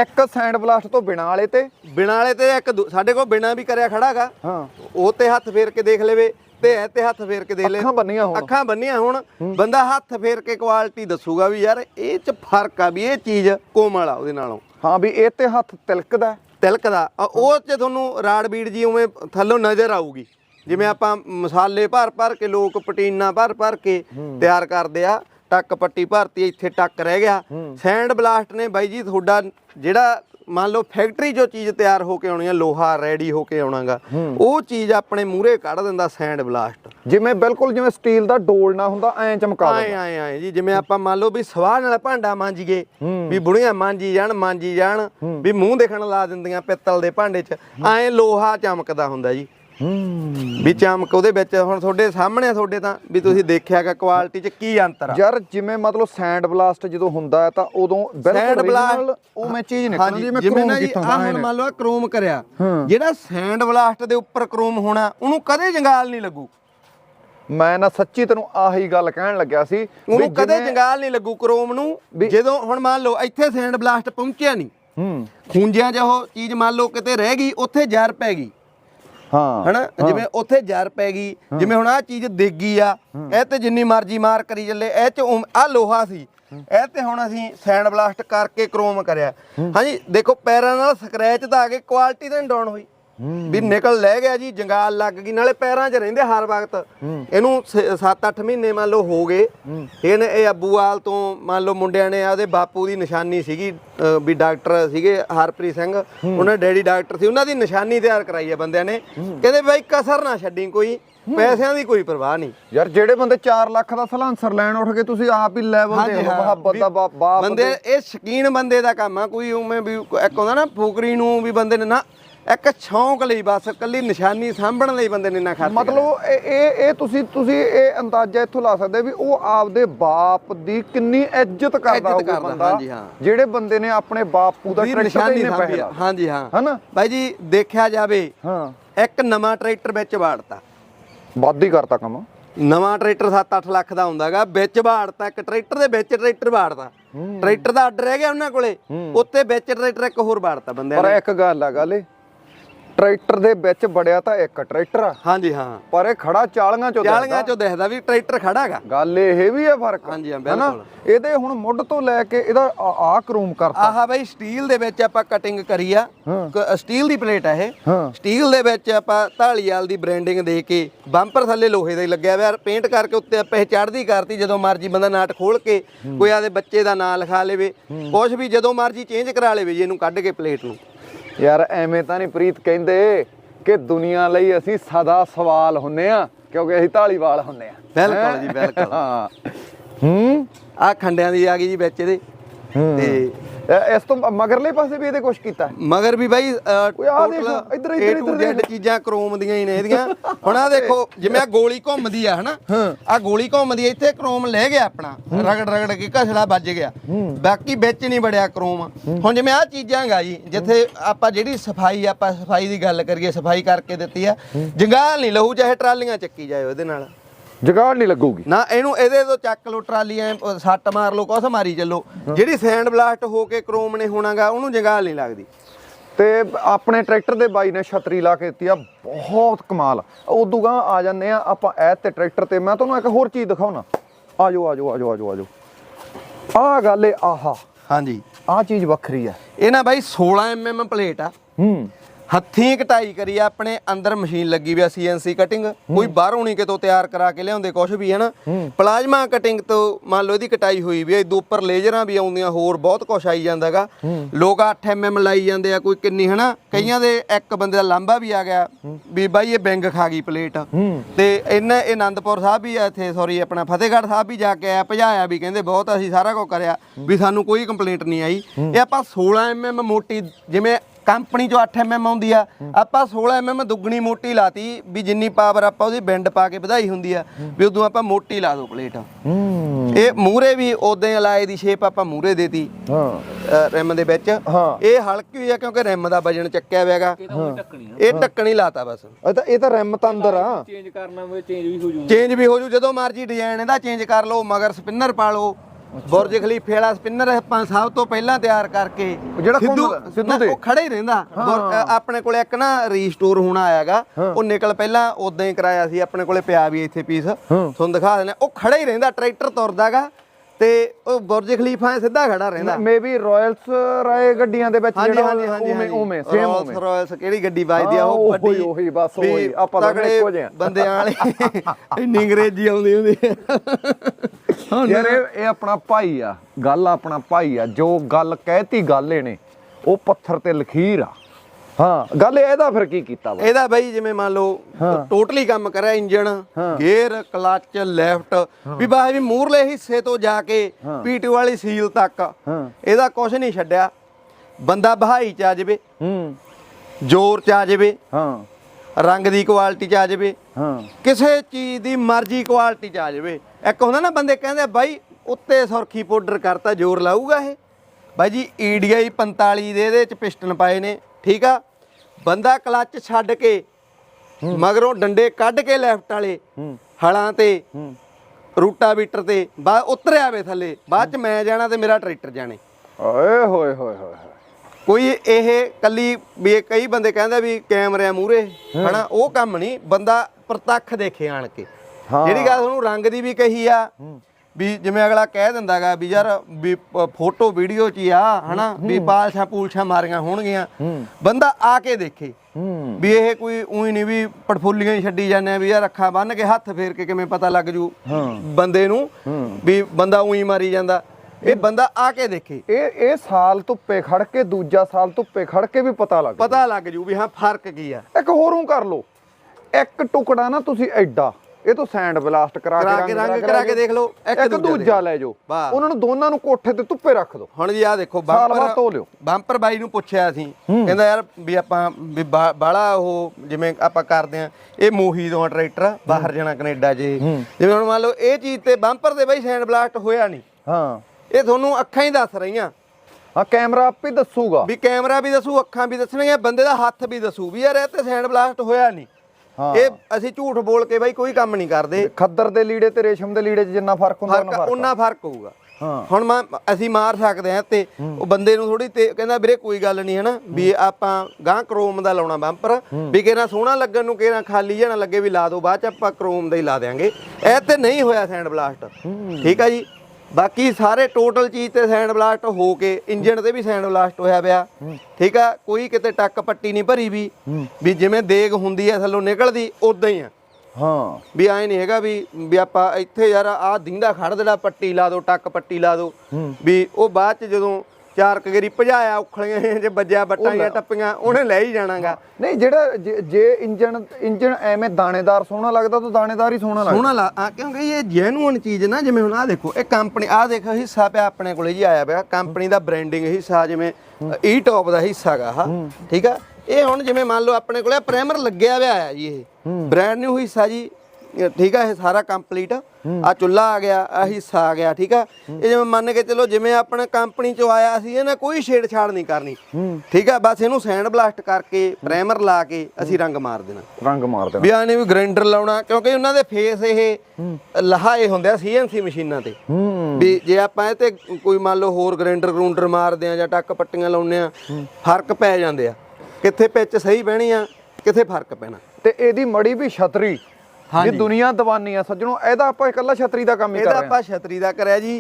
ਇੱਕ ਸੈਂਡ ਬਲਾਸਟ ਤੋਂ ਬਿਨਾਂ ਵਾਲੇ ਤੇ। ਬਿਨਾਂ ਵਾਲੇ ਤੇ ਇੱਕ ਸਾਡੇ ਕੋਲ ਬਿਨਾਂ ਵੀ ਕਰਿਆ ਖੜਾਗਾ ਹਾਂ। ਉਹ ਤੇ ਹੱਥ ਫੇਰ ਕੇ ਦੇਖ ਲਵੇ ਤੇ ਇਹ ਤੇ ਹੱਥ ਫੇਰ ਕੇ ਦੇਖ ਲੈ ਅੱਖਾਂ ਬੰਨੀਆਂ ਹੋਣ। ਅੱਖਾਂ ਬੰਨੀਆਂ ਹੁਣ। ਬੰਦਾ ਹੱਥ ਫੇਰ ਕੇ ਕੁਆਲਿਟੀ ਦੱਸੂਗਾ ਵੀ ਯਾਰ ਇਹ ਚ ਫ਼ਰਕ ਆ ਵੀ ਇਹ ਚੀਜ਼ ਕੋਮਲ ਆ ਉਹਦੇ ਨਾਲੋਂ। ਹਾਂ ਵੀ ਇਹ ਤੇ ਹੱਥ ਤਿਲਕਦਾ। ਹੈ। ਤਿਲਕ ਦਾ ਅ- ਉਹ ਚ ਤੁਹਾਨੂੰ ਰਾੜ ਬੀੜ ਜੀ ਉਵੇਂ ਥੱਲੋਂ ਨਜ਼ਰ ਆਊਗੀ। ਜਿਵੇਂ ਆਪਾਂ ਮਸਾਲੇ ਭਰ ਭਰ ਕੇ ਲੋਕ ਪਟੀਨਾ ਭਰ ਭਰ ਕੇ ਤਿਆਰ ਕਰਦੇ ਆ ਟੱਕ ਪੱਟੀ ਭਰਤੀ ਇੱਥੇ ਟੱਕ ਰਹਿ ਗਿਆ। ਸੈਂਡ ਬਲਾਸਟ ਨੇ ਬਾਈ ਜੀ ਤੁਹਾਡਾ ਜਿਹੜਾ ਮੰਨ ਲਓ ਫੈਕਟਰੀ ਜੋ ਚੀਜ਼ ਤਿਆਰ ਹੋ ਕੇ ਆਉਣੀ ਆ ਲੋਹਾ ਰੈਡੀ ਹੋ ਕੇ ਆਉਣਾਗਾ ਉਹ ਚੀਜ਼ ਆਪਣੇ ਮੂਹਰੇ ਕੱਢ ਦਿੰਦਾ ਸੈਂਡ ਬਲਾਸਟ। ਜਿਵੇਂ ਬਿਲਕੁਲ ਜਿਵੇਂ ਸਟੀਲ ਦਾ ਡੋਲਣਾ ਹੁੰਦਾ ਐਂ ਚਮਕਾ ਦਿੰਦਾ। ਆਏ ਆਏ ਜੀ ਜਿਵੇਂ ਆਪਾਂ ਮੰਨ ਲਓ ਵੀ ਸਵਾਹ ਨਾਲ ਭਾਂਡਾ ਮਾਂਜੀਏ ਵੀ ਬੁੜੀਆਂ ਮਾਂਜੀ ਜਾਣ ਮਾਂਜੀ ਜਾਣ ਵੀ ਮੂੰਹ ਦੇਖਣ ਲਾ ਦਿੰਦੀਆਂ ਪਿੱਤਲ ਦੇ ਭਾਂਡੇ 'ਚ ਐਂ ਲੋਹਾ ਚਮਕਦਾ ਹੁੰਦਾ ਜੀ। ਹੂੰ ਵੀ ਚਮਕ ਉਹਦੇ ਵਿੱਚ ਹੁਣ ਤੁਹਾਡੇ ਸਾਹਮਣੇ ਆ ਤੁਹਾਡੇ ਤਾਂ ਵੀ ਤੁਸੀਂ ਦੇਖਿਆਗਾ ਕੁਆਲਿਟੀ 'ਚ ਕੀ ਅੰਤਰ ਆ। ਯਾਰ ਜਿਵੇਂ ਮਤਲਬ ਸੈਂਡ ਬਲਾਸਟ ਜਦੋਂ ਹੁੰਦਾ ਹੈ ਤਾਂ ਉਦੋਂ ਸੈਂਡ ਬਲਾਸਟ ਉਹ ਮੈਂ ਚੀਜ਼ ਨਿਕਲਦੀ ਜਿਵੇਂ ਜਿਵੇਂ ਨਾ ਜੀ ਹੁੰਦਾ ਹੁਣ। ਮੰਨ ਲਓ ਕ੍ਰੋਮ ਕਰਿਆ। ਜਿਹੜਾ ਸੈਂਡ ਬਲਾਸਟ ਦੇ ਉੱਪਰ ਕ੍ਰੋਮ ਹੋਣਾ ਉਹਨੂੰ ਕਦੇ ਜੰਗਾਲ ਨਹੀਂ ਲੱਗੂ। ਮੈਂ ਨਾ ਸੱਚੀ ਤੈਨੂੰ ਆਹੀ ਗੱਲ ਕਹਿਣ ਲੱਗਿਆ ਸੀ ਉਹਨੂੰ ਕਦੇ ਜੰਗਾਲ ਨਹੀਂ ਲੱਗੂ ਕ੍ਰੋਮ ਨੂੰ ਜਦੋਂ ਹੁਣ ਮੰਨ ਲਓ ਇੱਥੇ ਸੈਂਡ ਬਲਾਸਟ ਪਹੁੰਚਿਆ ਨਹੀਂ। ਹੂੰ। ਖੂੰਜਿਆਂ ਉਹ ਚੀਜ਼ ਮੰਨ ਲਓ ਕਿਤੇ ਰਹਿ ਗਈ ਉੱਥੇ ਜ਼ਰ ਪੈ ਗਈ। ਹਨਾ? ਜਿਵੇਂ ਉੱਥੇ ਜ਼ਰ ਪੈ ਗਈ ਜਿਵੇਂ ਹੁਣ ਆਹ ਚੀਜ਼ ਦੇਗੀ ਆ ਇਹ ਤੇ ਜਿੰਨੀ ਮਰਜ਼ੀ ਮਾਰ ਕਰੀ ਚੱਲੇ ਇਹ ਚ ਆ ਲੋਹਾ ਸੀ। ਇਹ ਤੇ ਹੁਣ ਅਸੀਂ ਸੈਂਡ ਬਲਾਸਟ ਕਰਕੇ ਕ੍ਰੋਮ ਕਰਿਆ। ਹਾਂਜੀ ਦੇਖੋ ਪੈਰਾਂ ਨਾਲ ਸਕ੍ਰੈਚ ਤਾਂ ਆ ਗਏ ਕੁਆਲਿਟੀ ਤਾਂ ਡਾਊਨ ਹੋਈ। ਵੀ ਨਿਕਲ ਲੈ ਗਿਆ ਜੀ ਜੰਗਾਲ ਲੱਗ ਗਈ ਨਾਲੇ ਪੈਰਾਂ 'ਚ ਰਹਿੰਦੇ ਹਰ ਵਕਤ। ਇਹਨੂੰ 7-8 ਮਹੀਨੇ ਮੰਨ ਲਓ ਹੋ ਗਏ। ਇਹਨੇ ਇਹ ਅੱਬੂਵਾਲ ਤੋਂ ਮੰਨ ਲਓ ਮੁੰਡਿਆਂ ਨੇ ਉਹਦੇ ਬਾਪੂ ਦੀ ਨਿਸ਼ਾਨੀ ਸੀਗੀ ਵੀ ਡਾਕਟਰ ਸੀਗੇ ਹਰਪ੍ਰੀਤ ਸਿੰਘ। ਉਹਨਾਂ ਡੈਡੀ ਡਾਕਟਰ ਸੀ ਉਹਨਾਂ ਦੀ ਨਿਸ਼ਾਨੀ ਤਿਆਰ ਕਰਾਈ ਹੈ ਬੰਦਿਆਂ ਨੇ। ਕਹਿੰਦੇ ਬਾਈ ਕਸਰ ਨਾ ਛੱਡੀ ਕੋਈ ਪੈਸਿਆਂ ਦੀ ਕੋਈ ਪਰਵਾਹ ਨਹੀਂ। ਯਾਰ ਜਿਹੜੇ ਬੰਦੇ 4 ਲੱਖ ਦਾ ਸਲਾਂਸਰ ਲੈਣ ਉੱਠ ਕੇ ਤੁਸੀਂ ਆਪ ਹੀ ਲੈਵਲ ਤੇ ਮੁਹੱਬਤ ਦਾ ਬਾਪ ਬੰਦੇ ਇਹ ਸ਼ਕੀਨ ਬੰਦੇ ਦਾ ਕੰਮ ਆ ਕੋਈ ਉਵੇਂ ਵੀ ਇੱਕ ਹੁੰਦਾ ਨਾ ਫੁਕਰੀ ਨੂੰ ਵੀ ਬੰਦੇ ਨੇ ਨਾ ਇੱਕ ਸ਼ੌਂਕ ਲਈ ਬਸ ਕੱਲੀ ਨਿਸ਼ਾਨੀ ਸਾਂਭਣ ਲਈ ਬੰਦੇ ਨੇ ਨਾ ਖਰਚ ਮਤਲਬ ਇਹ ਇਹ ਤੁਸੀਂ ਤੁਸੀਂ ਇਹ ਅੰਦਾਜ਼ਾ ਇੱਥੋਂ ਲਾ ਸਕਦੇ ਵੀ ਉਹ ਆਪਦੇ ਬਾਪ ਦੀ ਕਿੰਨੀ ਇੱਜ਼ਤ ਕਰਦਾ ਕਰਦਾ, ਬੰਦਾ। ਜਿਹੜੇ ਬੰਦੇ ਨੇ ਆਪਣੇ ਬਾਪੂ ਦਾ ਟਰੈਕਟਰ ਇੰਨੇ ਸਾਂਭੀ ਹਾਂਜੀ ਹਾਂ। ਹਨਾ? ਬਾਈ ਜੀ ਦੇਖਿਆ ਜਾਵੇ ਹਾਂ। ਇੱਕ ਨਵਾਂ ਟਰੈਕਟਰ ਵਿੱਚ ਵਾੜਤਾ। ਵੱਧ ਹੀ ਕਰਤਾ ਕੰਮ। ਨਵਾਂ ਟਰੈਕਟਰ 7-8 ਲੱਖ ਦਾ ਹੁੰਦਾਗਾ ਵਿੱਚ ਵਾੜਤਾ ਇੱਕ ਟਰੈਕਟਰ ਦੇ ਵਿੱਚ ਟਰੈਕਟਰ ਵਾੜਤਾ। ਟਰੈਕਟਰ ਦਾ ਆਰਡਰ ਰਹਿ ਗਿਆ ਉਹਨਾਂ ਕੋਲੇ ਉੱਤੇ ਵਿੱਚ ਟਰੈਕਟਰ ਇੱਕ ਹੋਰ ਵਾੜਤਾ ਬੰਦਿਆਂ ਪਰ ਇੱਕ ਗੱਲ ਆ ਗੱਲ ਇਹ ਟਰੈਕਟਰ ਦੇ ਵਿੱਚ ਬੜਿਆ ਤਾਂ ਇੱਕ ਟਰੈਕਟਰ ਆ। ਹਾਂਜੀ ਹਾਂ। ਪਰ ਇਹ ਖੜਾ 40 ਚੋਂ ਚਾਲੀਆਂ। ਚੋਂ ਦਿਖਦਾ ਵੀ ਟਰੈਕਟਰ ਖੜਾਗਾ ਗੱਲ ਇਹ ਵੀ ਹੈ ਫ਼ਰਕ। ਹਾਂਜੀ, ਹਾਂ? ਬਿਲਕੁਲ। ਇਹਦੇ ਹੁਣ ਮੁੱਢ ਤੋਂ ਲੈ ਕੇ ਇਹਦਾ ਆ- ਕਰੂਮ ਕਰਤਾ। ਆਹ ਬਈ ਸਟੀਲ ਦੇ ਵਿੱਚ ਆਪਾਂ ਕਟਿੰਗ ਕਰੀ ਆ। ਸਟੀਲ ਦੀ ਪਲੇਟ ਆ ਇਹ। ਸਟੀਲ ਦੇ ਵਿੱਚ ਆਪਾਂ ਢਾਲੀਵਾਲ ਦੀ ਬ੍ਰਾਂਡਿੰਗ ਦੇ ਕੇ ਬੰਪਰ ਥੱਲੇ ਲੋਹੇ ਦਾ ਹੀ ਲੱਗਿਆ ਹੋਇਆ। ਪੇਂਟ ਕਰਕੇ ਉੱਤੇ ਆਪਾਂ ਇਹ ਚੜ੍ਹਦੀ ਕਰਤੀ ਜਦੋਂ ਮਰਜ਼ੀ ਬੰਦਾ ਨਾਟ ਖੋਲ ਕੇ ਕੋਈ ਆਦੇ ਬੱਚੇ ਦਾ ਨਾਂ ਲਿਖਾ ਲੇਵੇ। ਕੁਝ ਵੀ ਜਦੋਂ ਮਰਜ਼ੀ ਚੇਂਜ ਕਰਾ ਲੇਵੇ ਜੀ ਇਹਨੂੰ ਕੱਢ ਕੇ ਪਲੇਟ ਨੂੰ। ਯਾਰ ਐਵੇਂ ਤਾਂ ਨਹੀਂ ਪ੍ਰੀਤ ਕਹਿੰਦੇ ਕਿ ਦੁਨੀਆ ਲਈ ਅਸੀਂ ਸਦਾ ਸਵਾਲ ਹੁੰਨੇ ਆ ਕਿਉਂਕਿ ਅਸੀਂ ਢਾਲੀਵਾਲ ਹੁੰਨੇ ਆ। ਬਿਲਕੁਲ ਜੀ, ਬਿਲਕੁਲ। ਹਾਂ। ਹੂੰ। ਆਹ ਖੰਡਿਆਂ ਦੀ ਆ ਗਈ ਜੀ ਵਿੱਚ ਇਹਦੇ। ਤੇ ਇਸ ਤੋਂ ਮਗਰਲੇ ਪਾਸੇ ਵੀ ਇਹਦੇ ਕੁਝ ਕੀਤਾ? ਮਗਰ ਵੀ ਬਾਈ ਦੇਖ, ਇੱਧਰ- ਇੱਧਰ- ਇੱਧਰ। ਚੀਜ਼ਾਂ ਕ੍ਰੋਮ ਦੀਆਂ ਹੀ ਨੇ ਇਹਦੀਆਂ। ਹੁਣ ਆ ਦੇਖੋ ਜਿਵੇਂ ਆ ਗੋਲੀ ਘੁੰਮਦੀ ਆ ਹਨਾ? ਆ ਗੋਲੀ ਘੁੰਮਦੀ ਇੱਥੇ ਕ੍ਰੋਮ ਲੈ ਗਿਆ ਆਪਣਾ। ਰਗੜ ਰਗੜ ਕੇ ਘਸੜਾ ਵੱਜ ਗਿਆ। ਬਾਕੀ ਵਿੱਚ ਨਹੀਂ ਵੜਿਆ ਕ੍ਰੋਮ ਹੁਣ ਜਿਵੇਂ ਆ ਚੀਜ਼ਾਂ ਗਾ ਜੀ ਜਿੱਥੇ ਆਪਾਂ ਜਿਹੜੀ ਸਫ਼ਾਈ ਆਪਾਂ ਸਫ਼ਾਈ ਦੀ ਗੱਲ ਕਰੀਏ ਸਫ਼ਾਈ ਕਰਕੇ ਦਿੱਤੀ ਆ। ਜੰਗਾਲ ਨਹੀਂ ਲਹੂ ਚਾਹੇ ਟਰਾਲੀਆਂ ਚੱਕੀ ਜਾਏ ਉਹਦੇ ਨਾਲ। ਜਗਾੜ ਨਹੀਂ ਲੱਗੂਗੀ। ਨਾ ਇਹਨੂੰ ਇਹਦੇ ਤੋਂ ਚੱਕ ਲੋ ਟਰਾਲੀ ਐ ਸੱਟ ਮਾਰ ਲੋ ਕੁਛ ਮਾਰੀ ਚੱਲੋ। ਜਿਹੜੀ ਸੈਂਡ ਬਲਾਸਟ ਹੋ ਕੇ ਕ੍ਰੋਮ ਨੇ ਹੋਣਾਗਾ ਉਹਨੂੰ ਜੰਗਾਲ ਨਹੀਂ ਲੱਗਦੀ। ਤੇ ਆਪਣੇ ਟਰੈਕਟਰ ਦੇ ਬਾਈ ਨੇ ਛਤਰੀ ਲਾ ਕੇ ਦਿੱਤੀ ਆ ਬਹੁਤ ਕਮਾਲ। ਉਦੋਂ ਗਾ ਆ ਜਾਂਦੇ ਆ ਆਪਾਂ ਐ ਤੇ ਟਰੈਕਟਰ ਤੇ ਮੈਂ ਤੁਹਾਨੂੰ ਇੱਕ ਹੋਰ ਚੀਜ਼ ਦਿਖਾਉਣਾ। ਆਜੋ ਆਜੋ ਆਜੋ ਆਜੋ ਆਜੋ। ਆਹ ਗੱਲ ਏ ਆਹਾ। ਹਾਂਜੀ। ਆਹ ਚੀਜ਼ ਵੱਖਰੀ ਆ। ਇਹ ਨਾ ਬਾਈ 16 mm ਪਲੇਟ ਆ। ਹੂੰ। ਹੱਥੀਂ ਕਟਾਈ ਕਰੀ ਆ ਆਪਣੇ ਅੰਦਰ ਮਸ਼ੀਨ ਲੱਗੀ ਵੀ ਆ ਸੀਐਨਸੀ ਕਟਿੰਗ ਕੋਈ ਬਾਹਰੋਂ ਨਹੀਂ ਕਿਤੋਂ ਤਿਆਰ ਕਰਾ ਕੇ ਲਿਆਉਂਦੇ ਕੁਝ ਵੀ ਹੈ। ਨਾ ਪਲਾਜ਼ਮਾ ਕਟਿੰਗ ਤੋਂ ਮੰਨ ਲਓ ਇਹਦੀ ਕਟਾਈ ਹੋਈ ਵੀ ਆ ਇਹਦੇ ਉੱਪਰ ਲੇਜ਼ਰਾਂ ਵੀ ਆਉਂਦੀਆਂ ਹੋਰ ਬਹੁਤ ਕੁਝ ਆਈ ਜਾਂਦਾਗਾ। ਲੋਕ 8 mm ਲਾਈ ਜਾਂਦੇ ਆ ਕੋਈ ਕਿੰਨੀ ਹਨਾ? ਕਈਆਂ ਦੇ ਇੱਕ ਬੰਦੇ ਦਾ ਲਾਂਬਾ ਵੀ ਆ ਗਿਆ ਵੀ ਬਾਈ ਇਹ ਬਿੰਗ ਖਾ ਗਈ ਪਲੇਟ। ਤੇ ਇਹਨੇ ਇਹ ਆਨੰਦਪੁਰ ਸਾਹਿਬ ਵੀ ਆ ਇੱਥੇ ਸੌਰੀ ਆਪਣਾ ਫਤਿਹਗੜ੍ਹ ਸਾਹਿਬ ਵੀ ਜਾ ਕੇ ਆਇਆ ਭਜਾਇਆ ਵੀ ਕਹਿੰਦੇ ਬਹੁਤ ਅਸੀਂ ਸਾਰਾ ਕੁਝ ਕਰਿਆ ਵੀ ਸਾਨੂੰ ਕੋਈ ਕੰਪਲੇਂਟ ਨਹੀਂ ਆਈ। ਇਹ ਆਪਾਂ 16 mm ਮੋਟੀ ਜਿਵੇਂ ਕੰਪਨੀ ਚੋਂ 8 mm ਆਉਂਦੀ ਆ। ਆਪਾਂ 16 mm ਦੁੱਗਣੀ ਮੋਟੀ ਲਾਤੀ ਵੀ ਜਿੰਨੀ ਪਾਵਰ ਆਪਾਂ ਉਹਦੀ ਬੈਂਡ ਪਾ ਕੇ ਵਧਾਈ ਹੁੰਦੀ ਆ ਵੀ ਉਦੋਂ ਆਪਾਂ ਮੋਟੀ ਲਾ ਦੋ ਪਲੇਟ ਹੂੰ। ਇਹ ਮੂਰੇ ਵੀ ਉਦਾਂ ਹੀ ਲਾਏ ਦੀ ਸ਼ੇਪ ਆਪਾਂ ਮੂਰੇ ਦੇਤੀ ਹਾਂ। ਰਿਮ ਦੇ ਵਿੱਚ। ਹਾਂ। ਇਹ ਹਲਕੀ ਹੋਈ ਆ ਕਿਉਂਕਿ ਰਿਮ ਦਾ ਵਜਨ ਚੱਕਿਆ ਹੋਇਆਗਾ ਇਹ ਢੱਕਣੀ ਲਾਤਾ ਬਸ। ਇਹ ਤਾਂ ਇਹ ਤਾਂ ਰਿਮ ਤਾਂ ਅੰਦਰ ਆ। ਚੇਂਜ ਕਰਨਾ ਹੋਵੇ ਚੇਂਜ ਵੀ ਹੋ ਜੂ ਚੇਂਜ ਵੀ ਹੋ ਜੂ ਜਦੋਂ ਮਰਜ਼ੀ ਡਿਜ਼ਾਈਨ ਇਹਦਾ ਚੇਂਜ ਕਰ ਲਓ ਮਗਰ ਸਪਿਨਰ ਪਾ ਲਓ। ਬੁਰਜ ਖਲੀਫੇ ਵਾਲਾ ਸਪਿਨਰ ਆਪਾਂ ਸਭ ਤੋਂ ਪਹਿਲਾਂ ਤਿਆਰ ਕਰਕੇ ਜਿਹੜਾ ਸਿੱਧੂ ਸਿੱਧੂ ਤੇ। ਉਹ ਖੜਾ ਹੀ। ਰਹਿੰਦਾ ਆਪਣੇ ਕੋਲੇ ਇੱਕ ਨਾ ਰੀਸਟੋਰ ਹੋਣਾ ਆਇਆਗਾ। ਉਹ ਨਿਕਲ ਪਹਿਲਾਂ ਉਦਾਂ ਹੀ ਕਰਾਇਆ ਸੀ ਆਪਣੇ ਕੋਲੇ ਪਿਆ ਵੀ ਇੱਥੇ ਪੀਸ ਤੁਹਾਨੂੰ ਦਿਖਾ ਦਿੰਦੇ ਉਹ ਖੜਾ ਹੀ ਰਹਿੰਦਾ ਟਰੈਕਟਰ ਤੁਰਦਾਗਾ। ਤੇ ਉਹ ਬੁਰਜ ਖਲੀਫਾ ਸਿੱਧਾ ਖੜਾ ਰਹਿੰਦਾ। ਮੇਬੀ ਰਾਇਲਸ ਰਾਏ ਗੱਡੀਆਂ ਦੇ ਵਿੱਚ ਜਿਹੜਾ ਉਵੇਂ ਉਵੇਂ ਸੇਮ ਉਵੇਂ। ਰੋਇਲਸ ਕਿਹੜੀ ਗੱਡੀ ਵੱਜਦੀ ਆ ਉਹ ਵੱਡੀ। ਉਹੀ, ਬਸ ਉਹੀ, ਆਪਾਂ ਦੋਨੇ ਇੱਕੋ ਜਿਹੇ। ਬੰਦਿਆਂ ਵਾਲੀ। ਇੰਨੀ ਅੰਗਰੇਜ਼ੀ ਆਉਂਦੀ ਹੁੰਦੀ ਹਾਂ ਯਾਰ ਇਹ ਇਹ ਆਪਣਾ ਭਾਈ ਆ ਗੱਲ ਆਪਣਾ ਭਾਈ ਆ ਜੋ ਗੱਲ ਕਹਿਤੀ ਗੱਲ ਇਹਨੇ ਉਹ ਪੱਥਰ ਤੇ ਲਖੀਰ ਆ। ਹਾਂ ਗੱਲ ਇਹਦਾ ਫਿਰ ਕੀ ਕੀਤਾ ਵਾ? ਇਹਦਾ ਬਾਈ ਜਿਵੇਂ ਮੰਨ ਲਓ ਟੋਟਲੀ ਕੰਮ ਕਰਿਆ ਇੰਜਨ ਗੇਅਰ ਕਲੱਚ ਲੈਫਟ ਵੀ ਬਾਹ ਵੀ ਮੂਰਲੇ ਹਿੱਸੇ ਤੋਂ ਜਾ ਕੇ ਪੀਟੂ ਵਾਲੀ ਸੀਲ ਤੱਕ। ਇਹਦਾ ਕੁਝ ਨਹੀਂ ਛੱਡਿਆ। ਬੰਦਾ ਬਹਾਈ ਚ ਆ ਜਾਵੇ। ਹੂੰ। ਜ਼ੋਰ ਚ ਆ ਜਾਵੇ। ਹਾਂ। ਰੰਗ ਦੀ ਕੁਆਲਿਟੀ ਚ ਆ ਜਾਵੇ। ਹਾਂ। ਕਿਸੇ ਚੀਜ਼ ਦੀ ਮਰਜ਼ੀ ਕੁਆਲਿਟੀ ਚ ਆ ਜਾਵੇ। ਇੱਕ ਹੁੰਦਾ ਨਾ ਬੰਦੇ ਕਹਿੰਦੇ ਬਾਈ ਉੱਤੇ ਸੁਰਖੀ ਪਾਊਡਰ ਕਰਤਾ ਜ਼ੋਰ ਲਾਊਗਾ ਇਹ? ਬਾਈ ਜੀ EDI 45 ਦੇ ਇਹਦੇ ਚ ਪਿਸਟਨ ਪਾਏ ਨੇ। ਠੀਕ ਆ? ਬੰਦਾ ਕਲੱਚ ਛੱਡ ਕੇ ਮਗਰੋਂ ਡੰਡੇ ਕੱਢ ਕੇ ਲੈਫਟ ਵਾਲੇ ਹਲਾਂ ਤੇ ਰੂਟਾਵੀਟਰ ਤੇ ਬਾ ਉਤਰਿਆ ਵੇ ਥੱਲੇ। ਬਾਅਦ ਚ ਮੈਂ ਜਾਣਾ ਤੇ ਮੇਰਾ ਟਰੈਕਟਰ ਜਾਣੇ। ਓਏ ਹੋਏ ਹੋਏ ਹੋਏ। ਕੋਈ ਇਹ ਕੱਲੀ ਵੀ ਕਈ ਬੰਦੇ ਕਹਿੰਦੇ ਵੀ ਕੈਮਰਿਆਂ ਮੂਰੇ ਹਨਾ ਉਹ ਕੰਮ ਨਹੀਂ। ਬੰਦਾ ਪ੍ਰਤੱਖ ਦੇਖੇ ਆਣ ਕੇ। ਜਿਹੜੀ ਗੱਲ ਤੁਹਾਨੂੰ ਰੰਗ ਦੀ ਵੀ ਕਹੀ ਆ ਵੀ ਜਿਵੇਂ ਅਗਲਾ ਕਹਿ ਦਿੰਦਾਗਾ ਵੀ ਯਾਰ ਵੀ ਫੋਟੋ ਵੀਡੀਓ ਚ ਆ ਹਨਾ? ਵੀ ਪਾਲਸ਼ਾਂ ਪੂਲਸ਼ਾਂ ਮਾਰੀਆਂ ਹੋਣਗੀਆਂ। ਬੰਦਾ ਆ ਕੇ ਦੇਖੇ। ਵੀ ਇਹ ਕੋਈ ਉਹੀ ਨਹੀਂ ਵੀ ਪਟਫੋਲੀਆਂ ਹੀ ਛੱਡੀ ਜਾਂਦੇ ਆ ਵੀ ਯਾਰ ਅੱਖਾਂ ਬੰਨ ਕੇ ਹੱਥ ਫੇਰ ਕੇ ਕਿਵੇਂ ਪਤਾ ਲੱਗ ਜੂ ਬੰਦੇ ਨੂੰ ਵੀ ਬੰਦਾ ਉਹੀ ਮਾਰੀ ਜਾਂਦਾ। ਇਹ ਬੰਦਾ ਆ ਕੇ ਦੇਖੇ। ਇਹ ਇਹ ਸਾਲ ਧੁੱਪੇ ਖੜ ਕੇ ਦੂਜਾ ਸਾਲ ਧੁੱਪੇ ਖੜ ਕੇ ਵੀ ਪਤਾ ਲੱਗ ਪਤਾ ਲੱਗ ਜੂ ਵੀ ਹਾਂ ਫ਼ਰਕ ਕੀ ਆ। ਇੱਕ ਹੋਰੋਂ ਕਰ ਲੋ ਇੱਕ ਟੁਕੜਾ ਨਾ ਤੁਸੀਂ ਐਡਾ ਇਹ ਤੋਂ ਸੈਂਡ ਬਲਾਸਟ ਕਰਾ ਕੇ ਕਰਾ ਕੇ ਰੰਗ ਕਰਾ ਕੇ ਦੇਖ ਲਓ, ਇੱਕ ਦੂਜਾ ਲੈ ਜਾਓ। ਉਹਨਾਂ ਨੂੰ ਦੋਨਾਂ ਨੂੰ ਕੋਠੇ ਤੇ ਧੁੱਪੇ ਰੱਖ ਦਿਓ। ਹੁਣ ਜੀ ਆ ਦੇਖੋ ਧੋ ਲਿਓ। ਬੰਪਰ ਬਾਈ ਨੂੰ ਪੁੱਛਿਆ ਸੀ ਕਹਿੰਦਾ ਯਾਰ ਵੀ ਆਪਾਂ ਵੀ ਬਾ- ਬਾਹਲਾ ਉਹ ਜਿਵੇਂ ਆਪਾਂ ਕਰਦੇ ਆ ਇਹ ਮੋਹੀ ਤੋਂ ਟਰੈਕਟਰ ਬਾਹਰ ਜਾਣਾ ਕੈਨੇਡਾ 'ਚ ਜਿਵੇਂ ਹੁਣ ਮੰਨ ਲਓ ਇਹ ਚੀਜ਼ ਤੇ ਬੰਪਰ ਤੇ ਬਾਈ ਸੈਂਡ ਬਲਾਸਟ ਹੋਇਆ ਨਹੀਂ। ਹਾਂ। ਇਹ ਤੁਹਾਨੂੰ ਅੱਖਾਂ ਹੀ ਦੱਸ ਰਹੀਆਂ। ਹਾਂ ਕੈਮਰਾ ਆਪੇ ਦੱਸੂਗਾ। ਵੀ ਕੈਮਰਾ ਵੀ ਦੱਸੂ ਅੱਖਾਂ ਵੀ ਦੱਸਣਗੀਆਂ ਬੰਦੇ ਦਾ ਹੱਥ ਵੀ ਦੱਸੂ ਵੀ ਯਾਰ ਇਹ ਤੇ ਸੈਂਡ ਬਲਾਸਟ ਹੋਇਆ ਨਹੀਂ। ਇਹ ਅਸੀਂ ਝੂਠ ਬੋਲ ਕੇ ਬਾਈ ਕੋਈ ਕੰਮ ਨਹੀਂ ਕਰਦੇ। ਖੱਦਰ ਦੇ ਲੀੜੇ ਤੇ ਰੇਸ਼ਮ ਦੇ ਲੀੜੇ 'ਚ ਜਿੰਨਾ ਫ਼ਰਕ ਹੁੰਦਾ ਉਹਨਾਂ ਫ਼ਰਕ ਉਹਨਾਂ ਫ਼ਰਕ ਹੋਊਗਾ। ਹਾਂ। ਹੁਣ ਮੈਂ ਅਸੀਂ ਮਾਰ ਸਕਦੇ ਆ ਤੇ ਉਹ ਬੰਦੇ ਨੂੰ ਥੋੜੀ ਤੇ ਕਹਿੰਦਾ ਵੀਰੇ ਕੋਈ ਗੱਲ ਨਹੀਂ ਹਨਾ ਵੀ ਆਪਾਂ ਗਾਂ ਕ੍ਰੋਮ ਦਾ ਲਾਉਣਾ ਬੰਪਰ ਵੀ ਕਿਹੜਾ ਸੋਹਣਾ ਲੱਗਣ ਨੂੰ ਕਿਹੜਾ ਖਾਲੀ ਜਾਣਾ ਲੱਗੇ ਵੀ ਲਾ ਦੋ ਬਾਅਦ ਚ ਆਪਾਂ ਕ੍ਰੋਮ ਦਾ ਹੀ ਲਾ ਦੇਾਂਗੇ ਇਹ ਤੇ ਨਹੀਂ ਹੋਇਆ ਸੈਂਡ ਬਲਾਸਟ। ਠੀਕ ਆ ਜੀ? ਬਾਕੀ ਸਾਰੇ ਟੋਟਲ ਚੀਜ਼ ਤੇ ਸੈਂਡ ਬਲਾਸਟ ਹੋ ਕੇ ਇੰਜਨ ਤੇ ਵੀ ਸੈਂਡ ਬਲਾਸਟ ਹੋਇਆ ਪਿਆ। ਠੀਕ ਆ? ਕੋਈ ਕਿਤੇ ਟੱਕ ਪੱਟੀ ਨਹੀਂ ਭਰੀ ਵੀ ਵੀ ਜਿਵੇਂ ਦੇਗ ਹੁੰਦੀ ਐ ਥੱਲੋਂ ਨਿਕਲਦੀ ਉਦਾਂ ਹੀ ਆ। ਹਾਂ। ਵੀ ਐ ਨਹੀਂ ਹੈਗਾ ਵੀ ਵੀ ਆਪਾਂ ਇੱਥੇ ਯਾਰ ਆਹ ਦਿੰਦਾ ਖੜ ਦੇੜਾ ਪੱਟੀ ਲਾ ਦੋ ਟੱਕ ਪੱਟੀ ਲਾ ਦੋ। ਵੀ ਉਹ ਬਾਅਦ ਚ ਜਦੋਂ ਚਾਰ ਕਗੇਰੀ ਭਜਾਇਆ ਉਖਲੀਆਂ ਜੇ ਵੱਜਿਆ ਬੱਟਾਂ ਜਾਂ ਟੱਪੀਆਂ ਉਹਨੇ ਲੈ ਹੀ ਜਾਣਾਗਾ। ਨਹੀਂ ਜਿਹੜਾ ਜੇ- ਇੰਜਨ ਇੰਜਨ ਐਵੇਂ ਦਾਣੇਦਾਰ ਸੋਹਣਾ ਲੱਗਦਾ ਤਾਂ ਦਾਣੇਦਾਰ ਹੀ ਸੋਹਣਾ ਲੱਗਦਾ। ਸੋਹਣਾ ਲਾ ਆ, ਕਿਉਂਕਿ ਇਹ ਜੈਨੂਅਨ ਚੀਜ਼ ਨਾ ਜਿਵੇਂ ਹੁਣ ਆ ਦੇਖੋ ਇਹ ਕੰਪਨੀ ਆ ਦੇਖੋ ਹਿੱਸਾ ਪਿਆ ਆਪਣੇ ਕੋਲੇ ਜੀ ਆਇਆ ਪਿਆ। ਕੰਪਨੀ ਦਾ ਬ੍ਰਾਂਡਿੰਗ ਹਿੱਸਾ ਜਿਵੇਂ ਈ ਟੌਪ ਦਾ ਹਿੱਸਾ ਗਾ ਹਾ। ਠੀਕ ਆ? ਇਹ ਹੁਣ ਜਿਵੇਂ ਮੰਨ ਲਓ ਆਪਣੇ ਕੋਲੇ ਪ੍ਰਾਈਮਰ ਲੱਗਿਆ ਹੋਇਆ ਆ ਜੀ ਇਹ। ਬ੍ਰਾਂਡ ਨਿਊ ਹਿੱਸਾ ਜੀ। ਠੀਕ ਆ ਇਹ ਸਾਰਾ ਕੰਪਲੀਟ ਆ ਚੁੱਲਾ ਆ ਗਿਆ ਆ ਹਿੱਸਾ ਆ ਗਿਆ ਠੀਕ ਆ? ਇਹ ਜਿਵੇਂ ਮੰਨ ਕੇ ਚਲੋ ਜਿਵੇਂ ਆਪਣੇ ਕੰਪਨੀ ਚੋਂ ਆਇਆ ਸੀ ਇਹਨਾਂ ਕੋਈ ਛੇੜਛਾੜ ਨਹੀਂ ਕਰਨੀ। ਠੀਕ ਆ ਬਸ ਇਹਨੂੰ ਸੈਂਡ ਬਲਾਸਟ ਕਰਕੇ ਪ੍ਰਾਈਮਰ ਲਾ ਕੇ ਅਸੀਂ ਰੰਗ ਮਾਰ ਦੇਣਾ। ਰੰਗ ਮਾਰ ਦੇਣਾ। ਵੀ ਆਹ ਨੇ ਵੀ ਗ੍ਰਾਈਂਡਰ ਲਾਉਣਾ ਕਿਉਂਕਿ ਉਹਨਾਂ ਦੇ ਫੇਸ ਇਹ ਲਹਾਏ ਹੁੰਦੇ ਆ ਸੀਐਨਸੀ ਮਸ਼ੀਨਾਂ ਤੇ। ਵੀ ਜੇ ਆਪਾਂ ਇਹ ਤੇ ਕੋਈ ਮੰਨ ਲਓ ਹੋਰ ਗ੍ਰਾਈਂਡਰ ਗਰੂੰਡਰ ਮਾਰਦੇ ਆ ਜਾਂ ਟੱਕ ਪੱਟੀਆਂ ਲਾਉਂਦੇ ਆ ਫ਼ਰਕ ਪੈ ਜਾਂਦੇ ਆ। ਕਿੱਥੇ ਪਿੱਚ ਸਹੀ ਬਹਿਣੀ ਆ ਕਿੱਥੇ ਫ਼ਰਕ ਪੈਣਾ। ਤੇ ਇਹਦੀ ਮੜੀ ਵੀ ਛਤਰੀ। ਇਹ ਦੁਨੀਆ ਦੀਵਾਨੀ ਆ ਸੱਜਣੋ ਇਹਦਾ ਆਪਾਂ ਇਕੱਲਾ ਛਤਰੀ ਦਾ ਕੰਮ ਹੀ ਕਰ ਇਹਦਾ ਰਹੇ ਆਪਾਂ ਛਤਰੀ ਦਾ ਕਰਿਆ ਜੀ।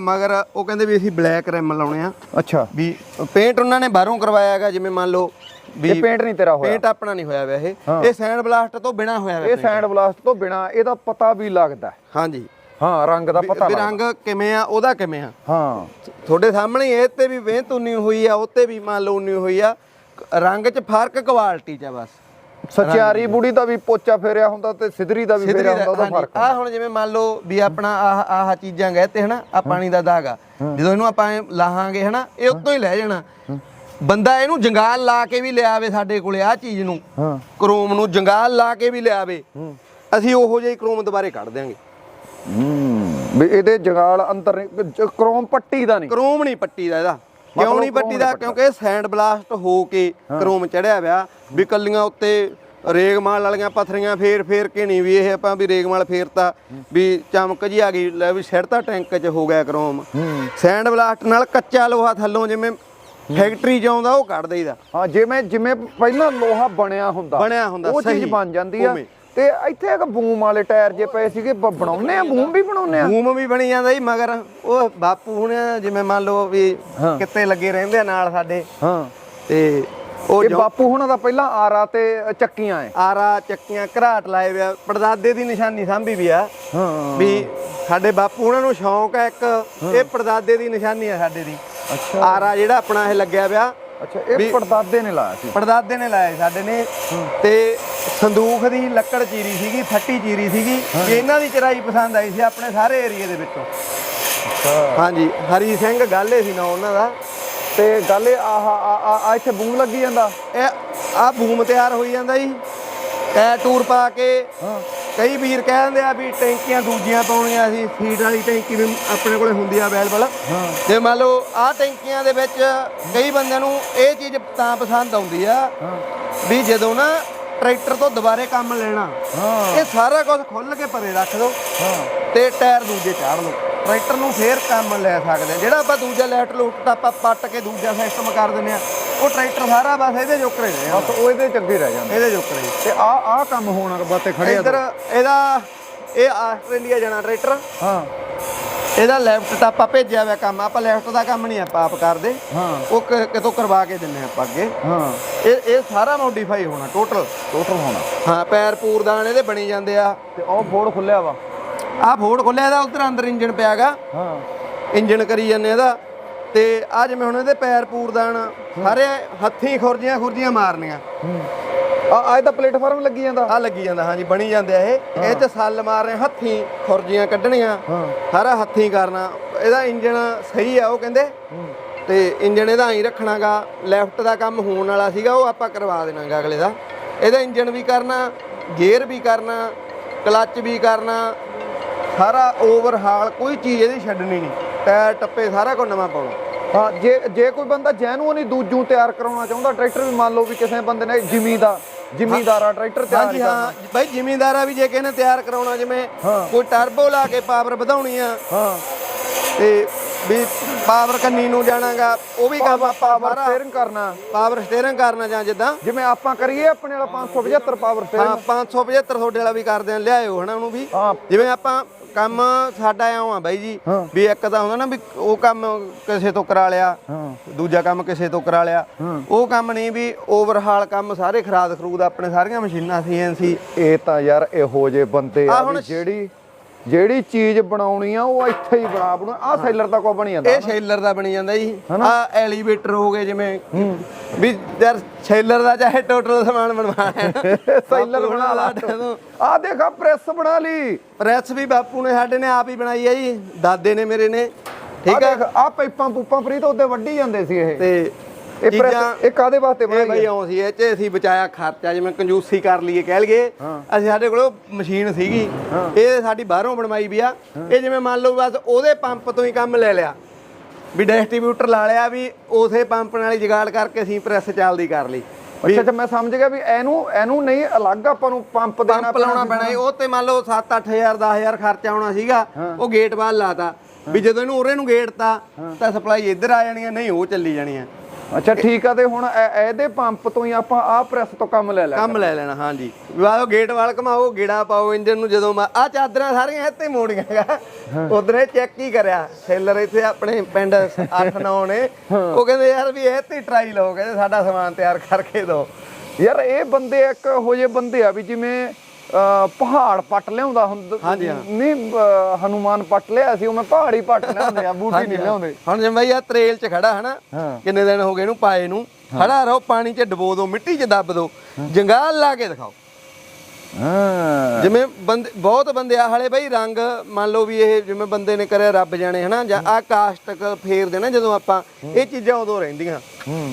ਮਗਰ ਉਹ ਕਹਿੰਦੇ ਵੀ ਅਸੀਂ ਬਲੈਕ ਰਿਮ ਲਾਉਣੇ ਆ। ਅੱਛਾ। ਵੀ ਪੇਂਟ ਉਹਨਾਂ ਨੇ ਬਾਹਰੋਂ ਕਰਵਾਇਆ ਹੈਗਾ ਜਿਵੇਂ ਮੰਨ ਲਓ ਵੀ ਇਹ ਪੇਂਟ ਨਹੀਂ ਤੇਰਾ ਹੋਇਆ। ਪੇਂਟ ਆਪਣਾ ਨਹੀਂ ਹੋਇਆ ਵੈਸੇ। ਇਹ ਸੈਂਡ ਬਲਾਸਟ ਤੋਂ ਬਿਨਾ ਹੋਇਆ ਇਹ ਹੋਇਆ ਸੈਂਡ ਬਲਾਸਟ ਤੋਂ ਬਿਨਾ ਇਹਦਾ ਪਤਾ ਵੀ ਲੱਗਦਾ। ਹਾਂਜੀ। ਹਾਂ ਰੰਗ ਦਾ ਪਤਾ ਲੱਗਦਾ। ਰੰਗ ਕਿਵੇਂ ਆ ਉਹਦਾ ਕਿਵੇਂ ਆ? ਹਾਂ। ਤੁਹਾਡੇ ਸਾਹਮਣੇ ਇਹ ਤੇ ਵੀ ਵੇਂਤ ਉਨੀ ਹੋਈ ਆ ਉੱਤੇ ਵੀ ਮੰਨ ਲਓ ਉਨੀ ਹੋਈ ਆ। ਰੰਗ 'ਚ ਫ਼ਰਕ ਕੁਆਲਿਟੀ 'ਚ ਆ ਬਸ। ਸਚਿਆਰੀ ਬੁੜੀ ਦਾ ਵੀ ਪੋਚਾ ਫੇਰਿਆ ਹੁੰਦਾ ਤੇ ਸਿਧਰੀ ਦਾ ਵੀ ਫੇਰਿਆ ਹੁੰਦਾ ਉਹਦਾ ਫ਼ਰਕ ਆ ਹੁਣ ਜਿਵੇਂ ਮੰਨ ਲਓ ਵੀ ਆਪਣਾ ਆਹ ਆਹ ਚੀਜ਼ਾਂ ਗਏ ਤੇ ਹਨਾ ਆ ਪਾਣੀ ਦਾ ਦਾਗ ਆ। ਜਦੋਂ ਇਹਨੂੰ ਆਪਾਂ ਲਾਹਾਂਗੇ ਹਨਾ ਇਹ ਉੱਤੋਂ ਹੀ ਲੈ ਜਾਣਾ। ਬੰਦਾ ਇਹਨੂੰ ਜੰਗਾਲ ਲਾ ਕੇ ਵੀ ਲਿਆਵੇ ਸਾਡੇ ਕੋਲੇ ਆ ਚੀਜ਼ ਨੂੰ। ਕ੍ਰੋਮ ਨੂੰ ਜੰਗਾਲ ਲਾ ਕੇ ਵੀ ਲਿਆਵੇ। ਅਸੀਂ ਉਹੋ ਜਿਹੀ ਕ੍ਰੋਮ ਦੁਬਾਰੇ ਕੱਢ ਦਿਆਂਗੇ। ਵੀ ਇਹਦੇ ਜਗਾਲ ਅੰਦਰ ਕ੍ਰੋਮ ਪੱਟੀ ਦਾ ਨਹੀਂ। ਕ੍ਰੋਮ ਨਹੀਂ ਪੱਟੀ ਦਾ ਇਹਦਾ। ਕਿਉਂ ਨਹੀਂ ਪੱਟੀ ਦਾ? ਕਿਉਂਕਿ ਇਹ ਸੈਂਡ ਬਲਾਸਟ ਹੋ ਕੇ ਕ੍ਰੋਮ ਚੜਿਆ ਹੋਇਆ ਵੀ ਕੱਲੀਆਂ ਉੱਤੇ ਰੇਗਮਾਲ ਵਾਲੀਆਂ ਪੱਥਰੀਆਂ ਫੇਰ ਫੇਰ ਕੇ ਨਹੀਂ ਵੀ ਇਹ ਆਪਾਂ ਵੀ ਰੇਗਮਾਲ ਫੇਰਤਾ। ਵੀ ਚਮਕ ਜੀ ਆ ਗਈ। ਲੈ ਵੀ ਸਿੜਤਾ ਟੈਂਕ 'ਚ ਹੋ ਗਿਆ ਕ੍ਰੋਮ। ਸੈਂਡ ਬਲਾਸਟ ਨਾਲ ਕੱਚਾ ਲੋਹਾ ਥੱਲੋਂ ਜਿਵੇਂ ਫੈਕਟਰੀ 'ਚ ਆਉਂਦਾ ਉਹ ਕੱਢ ਦੇਈਦਾ। ਹਾਂ ਜਿਵੇਂ ਜਿਵੇਂ ਪਹਿਲਾਂ ਲੋਹਾ ਬਣਿਆ ਹੁੰਦਾ। ਬਣਿਆ ਹੁੰਦਾ, ਉਹ ਚੀਜ਼। ਬਣ ਜਾਂਦੀ ਆ। ਤੇ ਇੱਥੇ ਇੱਕ ਬੂਮ ਵਾਲੇ ਟਾਇਰ ਜੇ ਪਏ ਸੀਗੇ ਬ- ਬਣਾਉਨੇ ਆ ਬੂਮ ਵੀ ਬਣਾਉਨੇ ਆ। ਬੂਮ ਵੀ ਬਣੀ ਜਾਂਦਾ ਜੀ ਮਗਰ ਉਹ ਬਾਪੂ ਹੁਣ ਜਿਵੇਂ ਮੰਨ ਲਓ ਵੀ ਹਾਂ। ਕਿੱਤੇ ਲੱਗੇ ਰਹਿੰਦੇ ਆ ਨਾਲ ਸਾਡੇ। ਹਾਂ। ਤੇ ਉਹ ਇਹ ਜੋ- ਬਾਪੂ ਹੁਣਾਂ ਦਾ ਪਹਿਲਾਂ ਆਰਾ ਤੇ ਚੱਕੀਆਂ ਐ। ਆਰਾ ਚੱਕੀਆਂ ਘਰਾਟ ਲਾਏ ਵਿਆ ਪੜਦਾਦੇ ਦੀ ਨਿਸ਼ਾਨੀ ਸਾਂਭੀ ਵੀ ਆ। ਹਾਂ। ਵੀ ਸਾਡੇ ਬਾਪੂ ਉਹਨਾਂ ਨੂੰ ਸ਼ੌਂਕ ਹੈ ਇੱਕ ਇਹ ਪੜਦਾਦੇ ਦੀ ਨਿਸ਼ਾਨੀ ਆ ਸਾਡੇ ਦੀ। ਅੱਛਾ। ਆਰਾ ਜਿਹੜਾ ਆਪਣਾ ਇਹ ਲੱਗਿਆ ਪਿਆ ਅੱਛਾ ਇਹ ਪੜਦਾਦੇ ਨੇ ਲਾਇਆ ਸੀ? ਪੜਦਾਦੇ ਨੇ ਲਾਇਆ ਸਾਡੇ ਨੇ। ਤੇ ਸੰਦੂਖ ਦੀ ਲੱਕੜ ਚੀਰੀ ਸੀਗੀ ਫੱਟੀ ਚੀਰੀ ਸੀਗੀ। ਵੀ ਇਹਨਾਂ ਦੀ ਚਰਾਈ ਪਸੰਦ ਆਈ ਸੀ ਆਪਣੇ ਸਾਰੇ ਏਰੀਏ ਦੇ ਵਿੱਚੋਂ। ਹਾਂਜੀ ਹਰੀ ਸਿੰਘ ਗਾਲੇ ਸੀ ਨਾ ਉਹਨਾਂ ਦਾ। ਤੇ ਗੱਲ ਇਹ ਆਹ ਆ- ਆ ਆ ਇੱਥੇ ਬੂਮ ਲੱਗੀ ਜਾਂਦਾ। ਇਹ ਆ ਬੂਮ ਤਿਆਰ ਹੋਈ ਜਾਂਦਾ ਜੀ। ਟੈ ਟੂਰ ਪਾ ਕੇ। ਹਾਂ। ਕਈ ਵੀਰ ਕਹਿ ਦਿੰਦੇ ਆ ਵੀ ਟੈਂਕੀਆਂ ਦੂਜੀਆਂ ਪਾਉਣੀਆਂ ਸੀ ਫੀਡ ਵਾਲੀ ਟੈਂਕੀ ਵੀ ਆਪਣੇ ਕੋਲੇ ਹੁੰਦੀ ਆ ਅਵੇਲੇਬਲ ਹਾਂ। ਜੇ ਮੰਨ ਲਓ ਆਹ ਟੈਂਕੀਆਂ ਦੇ ਵਿੱਚ ਕਈ ਬੰਦਿਆਂ ਨੂੰ ਇਹ ਚੀਜ਼ ਤਾਂ ਪਸੰਦ ਆਉਂਦੀ ਆ ਵੀ ਜਦੋਂ ਨਾ ਟਰੈਕਟਰ ਤੋਂ ਦੁਬਾਰੇ ਕੰਮ ਲੈਣਾ ਹਾਂ। ਇਹ ਸਾਰਾ ਕੁਝ ਖੁੱਲ ਕੇ ਪਰੇ ਰੱਖ ਦਿਓ ਹਾਂ। ਤੇ ਟਾਇਰ ਦੂਜੇ ਚਾੜ ਲਓ ਟਰੈਕਟਰ ਨੂੰ ਫੇਰ ਕੰਮ ਲੈ ਸਕਦੇ ਆ। ਜਿਹੜਾ ਆਪਾਂ ਦੂਜਾ ਲੈਟ ਲੂਟ ਆਪਾਂ ਪੱਟ ਕੇ ਦੂਜਾ ਸਿਸਟਮ ਕਰ ਦਿੰਦੇ ਆ। ਉਹ ਟਰੈਕਟਰ ਸਾਰਾ ਬਸ ਇਹਦੇ ਜੋਕਰੇ ਨੇ ਬਸ ਉਹ ਇਹਦੇ ਚ ਅੱਗੇ ਰਹਿ ਜਾਂਦਾ। ਇਹਦੇ ਜੋਕਰੇ ਤੇ ਆ ਆ ਕੰਮ ਹੋਣ ਵਾਸਤੇ ਖੜੇ ਆ ਇੱਧਰ ਇਹਦਾ ਇਹ ਆਸਟ੍ਰੇਲੀਆ ਜਾਣਾ ਟਰੈਕਟਰ। ਹਾਂ। ਇਹਦਾ ਲੈਫਟ ਟਾਪਾ ਭੇਜਿਆ ਹੋਇਆ ਕੰਮ ਆਪਾਂ ਲੈਫਟ ਦਾ ਕੰਮ ਨਹੀਂ ਆਪਾਂ ਆਪ ਕਰਦੇ। ਹਾਂ। ਉਹ ਕਿਤੋਂ ਕਰਵਾ ਕੇ ਦਿੰਨੇ ਆਪਾਂ ਅੱਗੇ। ਹਾਂ। ਇਹ ਇਹ ਸਾਰਾ ਮੋਡੀਫਾਈ ਹੋਣਾ ਟੋਟਲ ਟੋਟਲ ਹੋਣਾ। ਹਾਂ ਪੈਰ ਪੂਰਦਾਨ ਇਹਦੇ ਬਣੀ ਜਾਂਦੇ ਆ। ਤੇ ਉਹ ਬੋਰਡ ਖੁੱਲਿਆ ਵਾ। ਆਹ ਫੋੜ ਖੋਲਿਆ ਇਹਦਾ ਉਧਰ ਅੰਦਰ ਇੰਜਨ ਪਿਆਗਾ ਹਾਂ। ਇੰਜਨ ਕਰੀ ਜਾਂਦੇ ਇਹਦਾ। ਤੇ ਆ ਜਿਵੇਂ ਹੁਣ ਇਹਦੇ ਪੈਰ ਪੂਰਦਾਨ ਸਾਰੇ ਹੱਥੀਂ ਖੁਰਜੀਆਂ ਖੁਰਜੀਆਂ ਮਾਰਨੀਆਂ। ਆ ਆ ਇਹਦਾ ਪਲੇਟਫਾਰਮ ਲੱਗੀ ਜਾਂਦਾ? ਆ ਲੱਗੀ ਜਾਂਦਾ ਹਾਂਜੀ ਬਣੀ ਜਾਂਦੇ ਆ ਇਹ। ਇਹ ਚ ਸੱਲ ਮਾਰ ਰਹੇ ਹੱਥੀਂ ਖੁਰਜੀਆਂ ਕੱਢਣੀਆਂ। ਸਾਰਾ ਹੱਥੀਂ ਕਰਨਾ। ਇਹਦਾ ਇੰਜਣ ਸਹੀ ਆ ਉਹ ਕਹਿੰਦੇ। ਤੇ ਇੰਜਣ ਇਹਦਾ ਹੀ ਰੱਖਣਾਗਾ ਲੈਫਟ ਦਾ ਕੰਮ ਹੋਣ ਵਾਲਾ ਸੀਗਾ ਉਹ ਆਪਾਂ ਕਰਵਾ ਦੇਣਾਗਾ ਅਗਲੇ ਦਾ। ਇਹਦਾ ਇੰਜਣ ਵੀ ਕਰਨਾ ਗੇਅਰ ਵੀ ਕਰਨਾ ਕਲੱਚ ਵੀ ਕਰਨਾ। ਸਾਰਾ ਓਵਰਹਾਲ ਕੋਈ ਚੀਜ਼ ਇਹਦੀ ਛੱਡਣੀ ਨਹੀਂ। ਟਾਇਰ ਟੱਪੇ ਸਾਰਾ ਕੁਝ ਨਵਾਂ ਪਾਉਣਾ। ਹਾਂ ਜੇ ਜੇ ਕੋਈ ਬੰਦਾ ਜੈਨੂਅਨ ਹੀ ਦੂਜੂ ਤਿਆਰ ਕਰਾਉਣਾ ਚਾਹੁੰਦਾ ਟਰੈਕਟਰ ਵੀ ਮੰਨ ਲਓ ਵੀ ਕਿਸੇ ਬੰਦੇ ਨੇ ਜ਼ਿਮੀਂਦਾ ਜ਼ਿਮੀਂਦਾਰਾ ਟਰੈਕਟਰ ਤਿਆਰ ਹਾਂਜੀ ਹਾਂ ਬਾਈ ਜ਼ਿਮੀਂਦਾਰਾ ਵੀ ਜੇ ਕਿਸੇ ਨੇ ਤਿਆਰ ਕਰਾਉਣਾ ਜਿਵੇਂ ਹਾਂ। ਕੋਈ ਟਰਬੋ ਲਾ ਕੇ ਪਾਵਰ ਵਧਾਉਣੀ ਆ ਹਾਂ। ਤੇ ਵੀ ਪਾਵਰ ਕੰਨੀ ਨੂੰ ਜਾਣਾਗਾ ਉਹ ਵੀ ਕੰਮ ਪਾਵਰ ਸਟੀਅਰਿੰਗ ਕਰਨਾ। ਪਾਵਰ ਸਟੀਅਰਿੰਗ ਕਰਨਾ ਜਾਂ ਜਿੱਦਾਂ। ਜਿਵੇਂ ਆਪਾਂ ਕਰੀਏ ਆਪਣੇ ਵਾਲਾ 575 ਪਾਵਰ ਹਾਂ ਸਟੀਅਰਿੰਗ 575 ਤੁਹਾਡੇ ਵਾਲਾ ਵੀ ਕਰਦੇ ਆ ਲਿਆਇਓ ਹਨਾ ਉਹਨੂੰ ਵੀ। ਹਾਂ। ਜਿਵੇਂ ਆਪਾਂ ਕੰਮ ਸਾਡਾ ਆਉਂ ਆ ਬਾਈ ਜੀ ਹਾਂ। ਵੀ ਇੱਕ ਤਾਂ ਹੁੰਦਾ ਨਾ ਵੀ ਉਹ ਕੰਮ ਕਿਸੇ ਤੋਂ ਕਰਾ ਲਿਆ ਹਾਂ ਦੂਜਾ ਕੰਮ ਕਿਸੇ ਤੋਂ ਕਰਾ ਲਿਆ ਹਾਂ। ਉਹ ਕੰਮ ਨਹੀਂ ਵੀ ਓਵਰਹਾਲ ਕੰਮ ਸਾਰੇ ਖਰਾਦ ਖਰੂਦ ਆਪਣੇ ਸਾਰੀਆਂ ਮਸ਼ੀਨਾਂ ਸੀਐਨਸੀ ਇਹ ਤਾਂ ਯਾਰ ਇਹੋ ਜੇ ਬੰਦੇ ਆਹ ਆ ਹੁਣ ਵੀ ਜਿਹੜੀ ਜਿਹੜੀ ਚੀਜ਼ ਬਣਾਉਣੀ ਆ ਉਹ ਇੱਥੇ ਹੀ ਬਣਾ ਬਣਾ। ਆ ਸੈਲਰ ਦਾ ਕੋ ਬਣੀ ਜਾਂਦਾ ਇਹ ਸ਼ੈਲਰ ਦਾ ਬਣੀ ਜਾਂਦਾ ਜੀ। ਆ ਐਲੀਵੇਟਰ ਹੋ ਗਏ ਜਿਵੇਂ ਵੀ ਯਾਰ ਸ਼ੈਲਰ ਦਾ ਚਾਹੇ ਟੋਟਲ ਸਮਾਨ ਬਣਵਾਣਾ ਸੈਲਰ ਬਣਾ ਲਾ ਆ ਦੇਖਾ ਪ੍ਰੈਸ ਬਣਾ ਲਈ। ਪ੍ਰੈਸ ਵੀ ਬਾਪੂ ਨੇ ਸਾਡੇ ਨੇ ਆਪ ਹੀ ਬਣਾਈ ਹੈ ਜੀ। ਦਾਦੇ ਨੇ ਮੇਰੇ ਨੇ। ਠੀਕ ਆ? ਹੈ ਆ ਪਾਈਪਾਂ ਪੂਪਾਂ ਫਰੀ ਤਾਂ ਉਹਦੇ ਵੱਢੀ ਜਾਂਦੇ ਸੀ ਇਹ। ਤੇ ਇਹ ਪ੍ਰੈਸ ਇਹ ਕਾਦੇ ਵਾਸਤੇ ਬਣਾਈ ਬਈ ਆਉਂ ਸੀ ਇਹ ਚ ਅਸੀਂ ਬਚਾਇਆ ਖਰਚਾ ਜਿਵੇਂ ਕੰਜੂਸੀ ਕਰ ਲਈਏ ਕਹਿ ਲਈਏ। ਅਸੀਂ ਸਾਡੇ ਕੋਲ ਮਸ਼ੀਨ ਸੀਗੀ। ਇਹ ਸਾਡੀ ਬਾਹਰੋਂ ਬਣਵਾਈ ਵੀ ਆ। ਇਹ ਜਿਵੇਂ ਮੰਨ ਲਓ ਬਸ ਉਹਦੇ ਪੰਪ ਤੋਂ ਹੀ ਕੰਮ ਲੈ ਲਿਆ। ਵੀ ਡਿਸਟ੍ਰੀਬਿਊਟਰ ਲਾ ਲਿਆ ਵੀ ਉਸੇ ਪੰਪ ਨਾਲ ਹੀ ਜੁਗਾੜ ਕਰਕੇ ਅਸੀਂ ਪ੍ਰੈਸ ਚੱਲਦੀ ਕਰ ਲਈ। ਅੱਛਾ ਅੱਛਾ ਮੈਂ ਸਮਝ ਗਿਆ ਵੀ ਇਹਨੂੰ ਇਹਨੂੰ ਨਹੀਂ ਅਲੱਗ ਆਪਾਂ ਨੂੰ ਪੰਪ ਦੇਣਾ ਪੰਪ ਲਾਉਣਾ ਪੈਣਾ। ਉਹ ਤੇ ਮੰਨ ਲਓ 7-8000 10000 ਖਰਚਾ ਆਉਣਾ ਸੀਗਾ। ਉਹ ਗੇਟ ਬਾਹਰ ਲਾਤਾ। ਵੀ ਜਦੋਂ ਇਹਨੂੰ ਉਰੇ ਨੂੰ ਗੇਟਤਾ ਤਾਂ ਸਪਲਾਈ ਇੱਧਰ ਆ ਜਾਣੀ ਨਹੀਂ ਉਹ ਚੱਲੀ ਜਾਣੀ ਅੱਛਾ ਠੀਕ ਆ ਤੇ ਹੁਣ ਇਹ- ਇਹਦੇ ਪੰਪ ਤੋਂ ਹੀ ਆਪਾਂ ਆ ਪ੍ਰੈਸ ਤੋਂ ਕੰਮ ਲੈ ਲਿਆ ਕੰਮ ਲੈ ਲੈਣਾ ਹਾਂਜੀ। ਵਾਹੋ ਗੇਟ ਵਾਲ ਘਮਾਓ ਗੇੜਾ ਪਾਓ ਇੰਜਨ ਨੂੰ ਜਦੋਂ ਆ ਚਾਦਰਾਂ ਸਾਰੀਆਂ ਇੱਥੇ ਮੋੜੀਆਂ ਉਧਰੇ ਚੈੱਕ ਹੀ ਕਰਿਆ। ਸੇਲਰ ਇੱਥੇ ਆਪਣੇ ਪਿੰਡ 8-9 ਨੇ ਉਹ ਕਹਿੰਦੇ ਯਾਰ ਵੀ ਇਹ ਤੇ ਟਰਾਈ ਲਓ ਕਹਿੰਦੇ ਸਾਡਾ ਸਮਾਨ ਤਿਆਰ ਕਰਕੇ ਦਿਓ। ਯਾਰ ਇਹ ਬੰਦੇ ਇੱਕ ਇਹੋ ਜਿਹੇ ਬੰਦੇ ਆ ਵੀ ਜਿਵੇਂ ਪਹਾੜ ਪੱਟ ਲਿਆਉਂਦਾ ਹੁੰਦਾ। ਨਹੀਂ ਹਨੂਮਾਨ ਪੱਟ ਲਿਆ ਸੀ ਉਹ ਮੈਂ ਪਹਾੜੀ ਪੱਟ ਲਿਆਉਂਦੇ ਆ ਬੂਟੀ ਨਹੀਂ ਲਿਆਉਂਦੇ। ਹੁਣ ਜਿਵੇਂ ਬਈ ਆ ਤਰੇਲ 'ਚ ਖੜਾ ਹਨਾ। ਕਿੰਨੇ ਦਿਨ ਹੋ ਗਏ ਇਹਨੂੰ ਪਾਏ ਨੂੰ? ਖੜਾ ਰਹੋ ਪਾਣੀ 'ਚ ਡਬੋ ਦਿਓ ਮਿੱਟੀ 'ਚ ਦੱਬ ਦਿਓ ਜੰਗਾਲ ਲਾ ਕੇ ਦਿਖਾਓ। ਹਾਂ। ਜਿਵੇਂ ਬੰਦੇ ਬਹੁਤ ਬੰਦੇ ਆ ਹਲੇ ਬਈ ਰੰਗ ਮੰਨ ਲਓ ਵੀ ਇਹ ਜਿਵੇਂ ਬੰਦੇ ਨੇ ਕਰਿਆ ਰੱਬ ਜਾਣੇ ਹਨਾ? ਜਾਂ ਆ ਕਾਸਟਕ ਫੇਰਦੇ ਨਾ ਜਦੋਂ ਆਪਾਂ ਇਹ ਚੀਜ਼ਾਂ ਉਦੋਂ ਰਹਿੰਦੀਆਂ।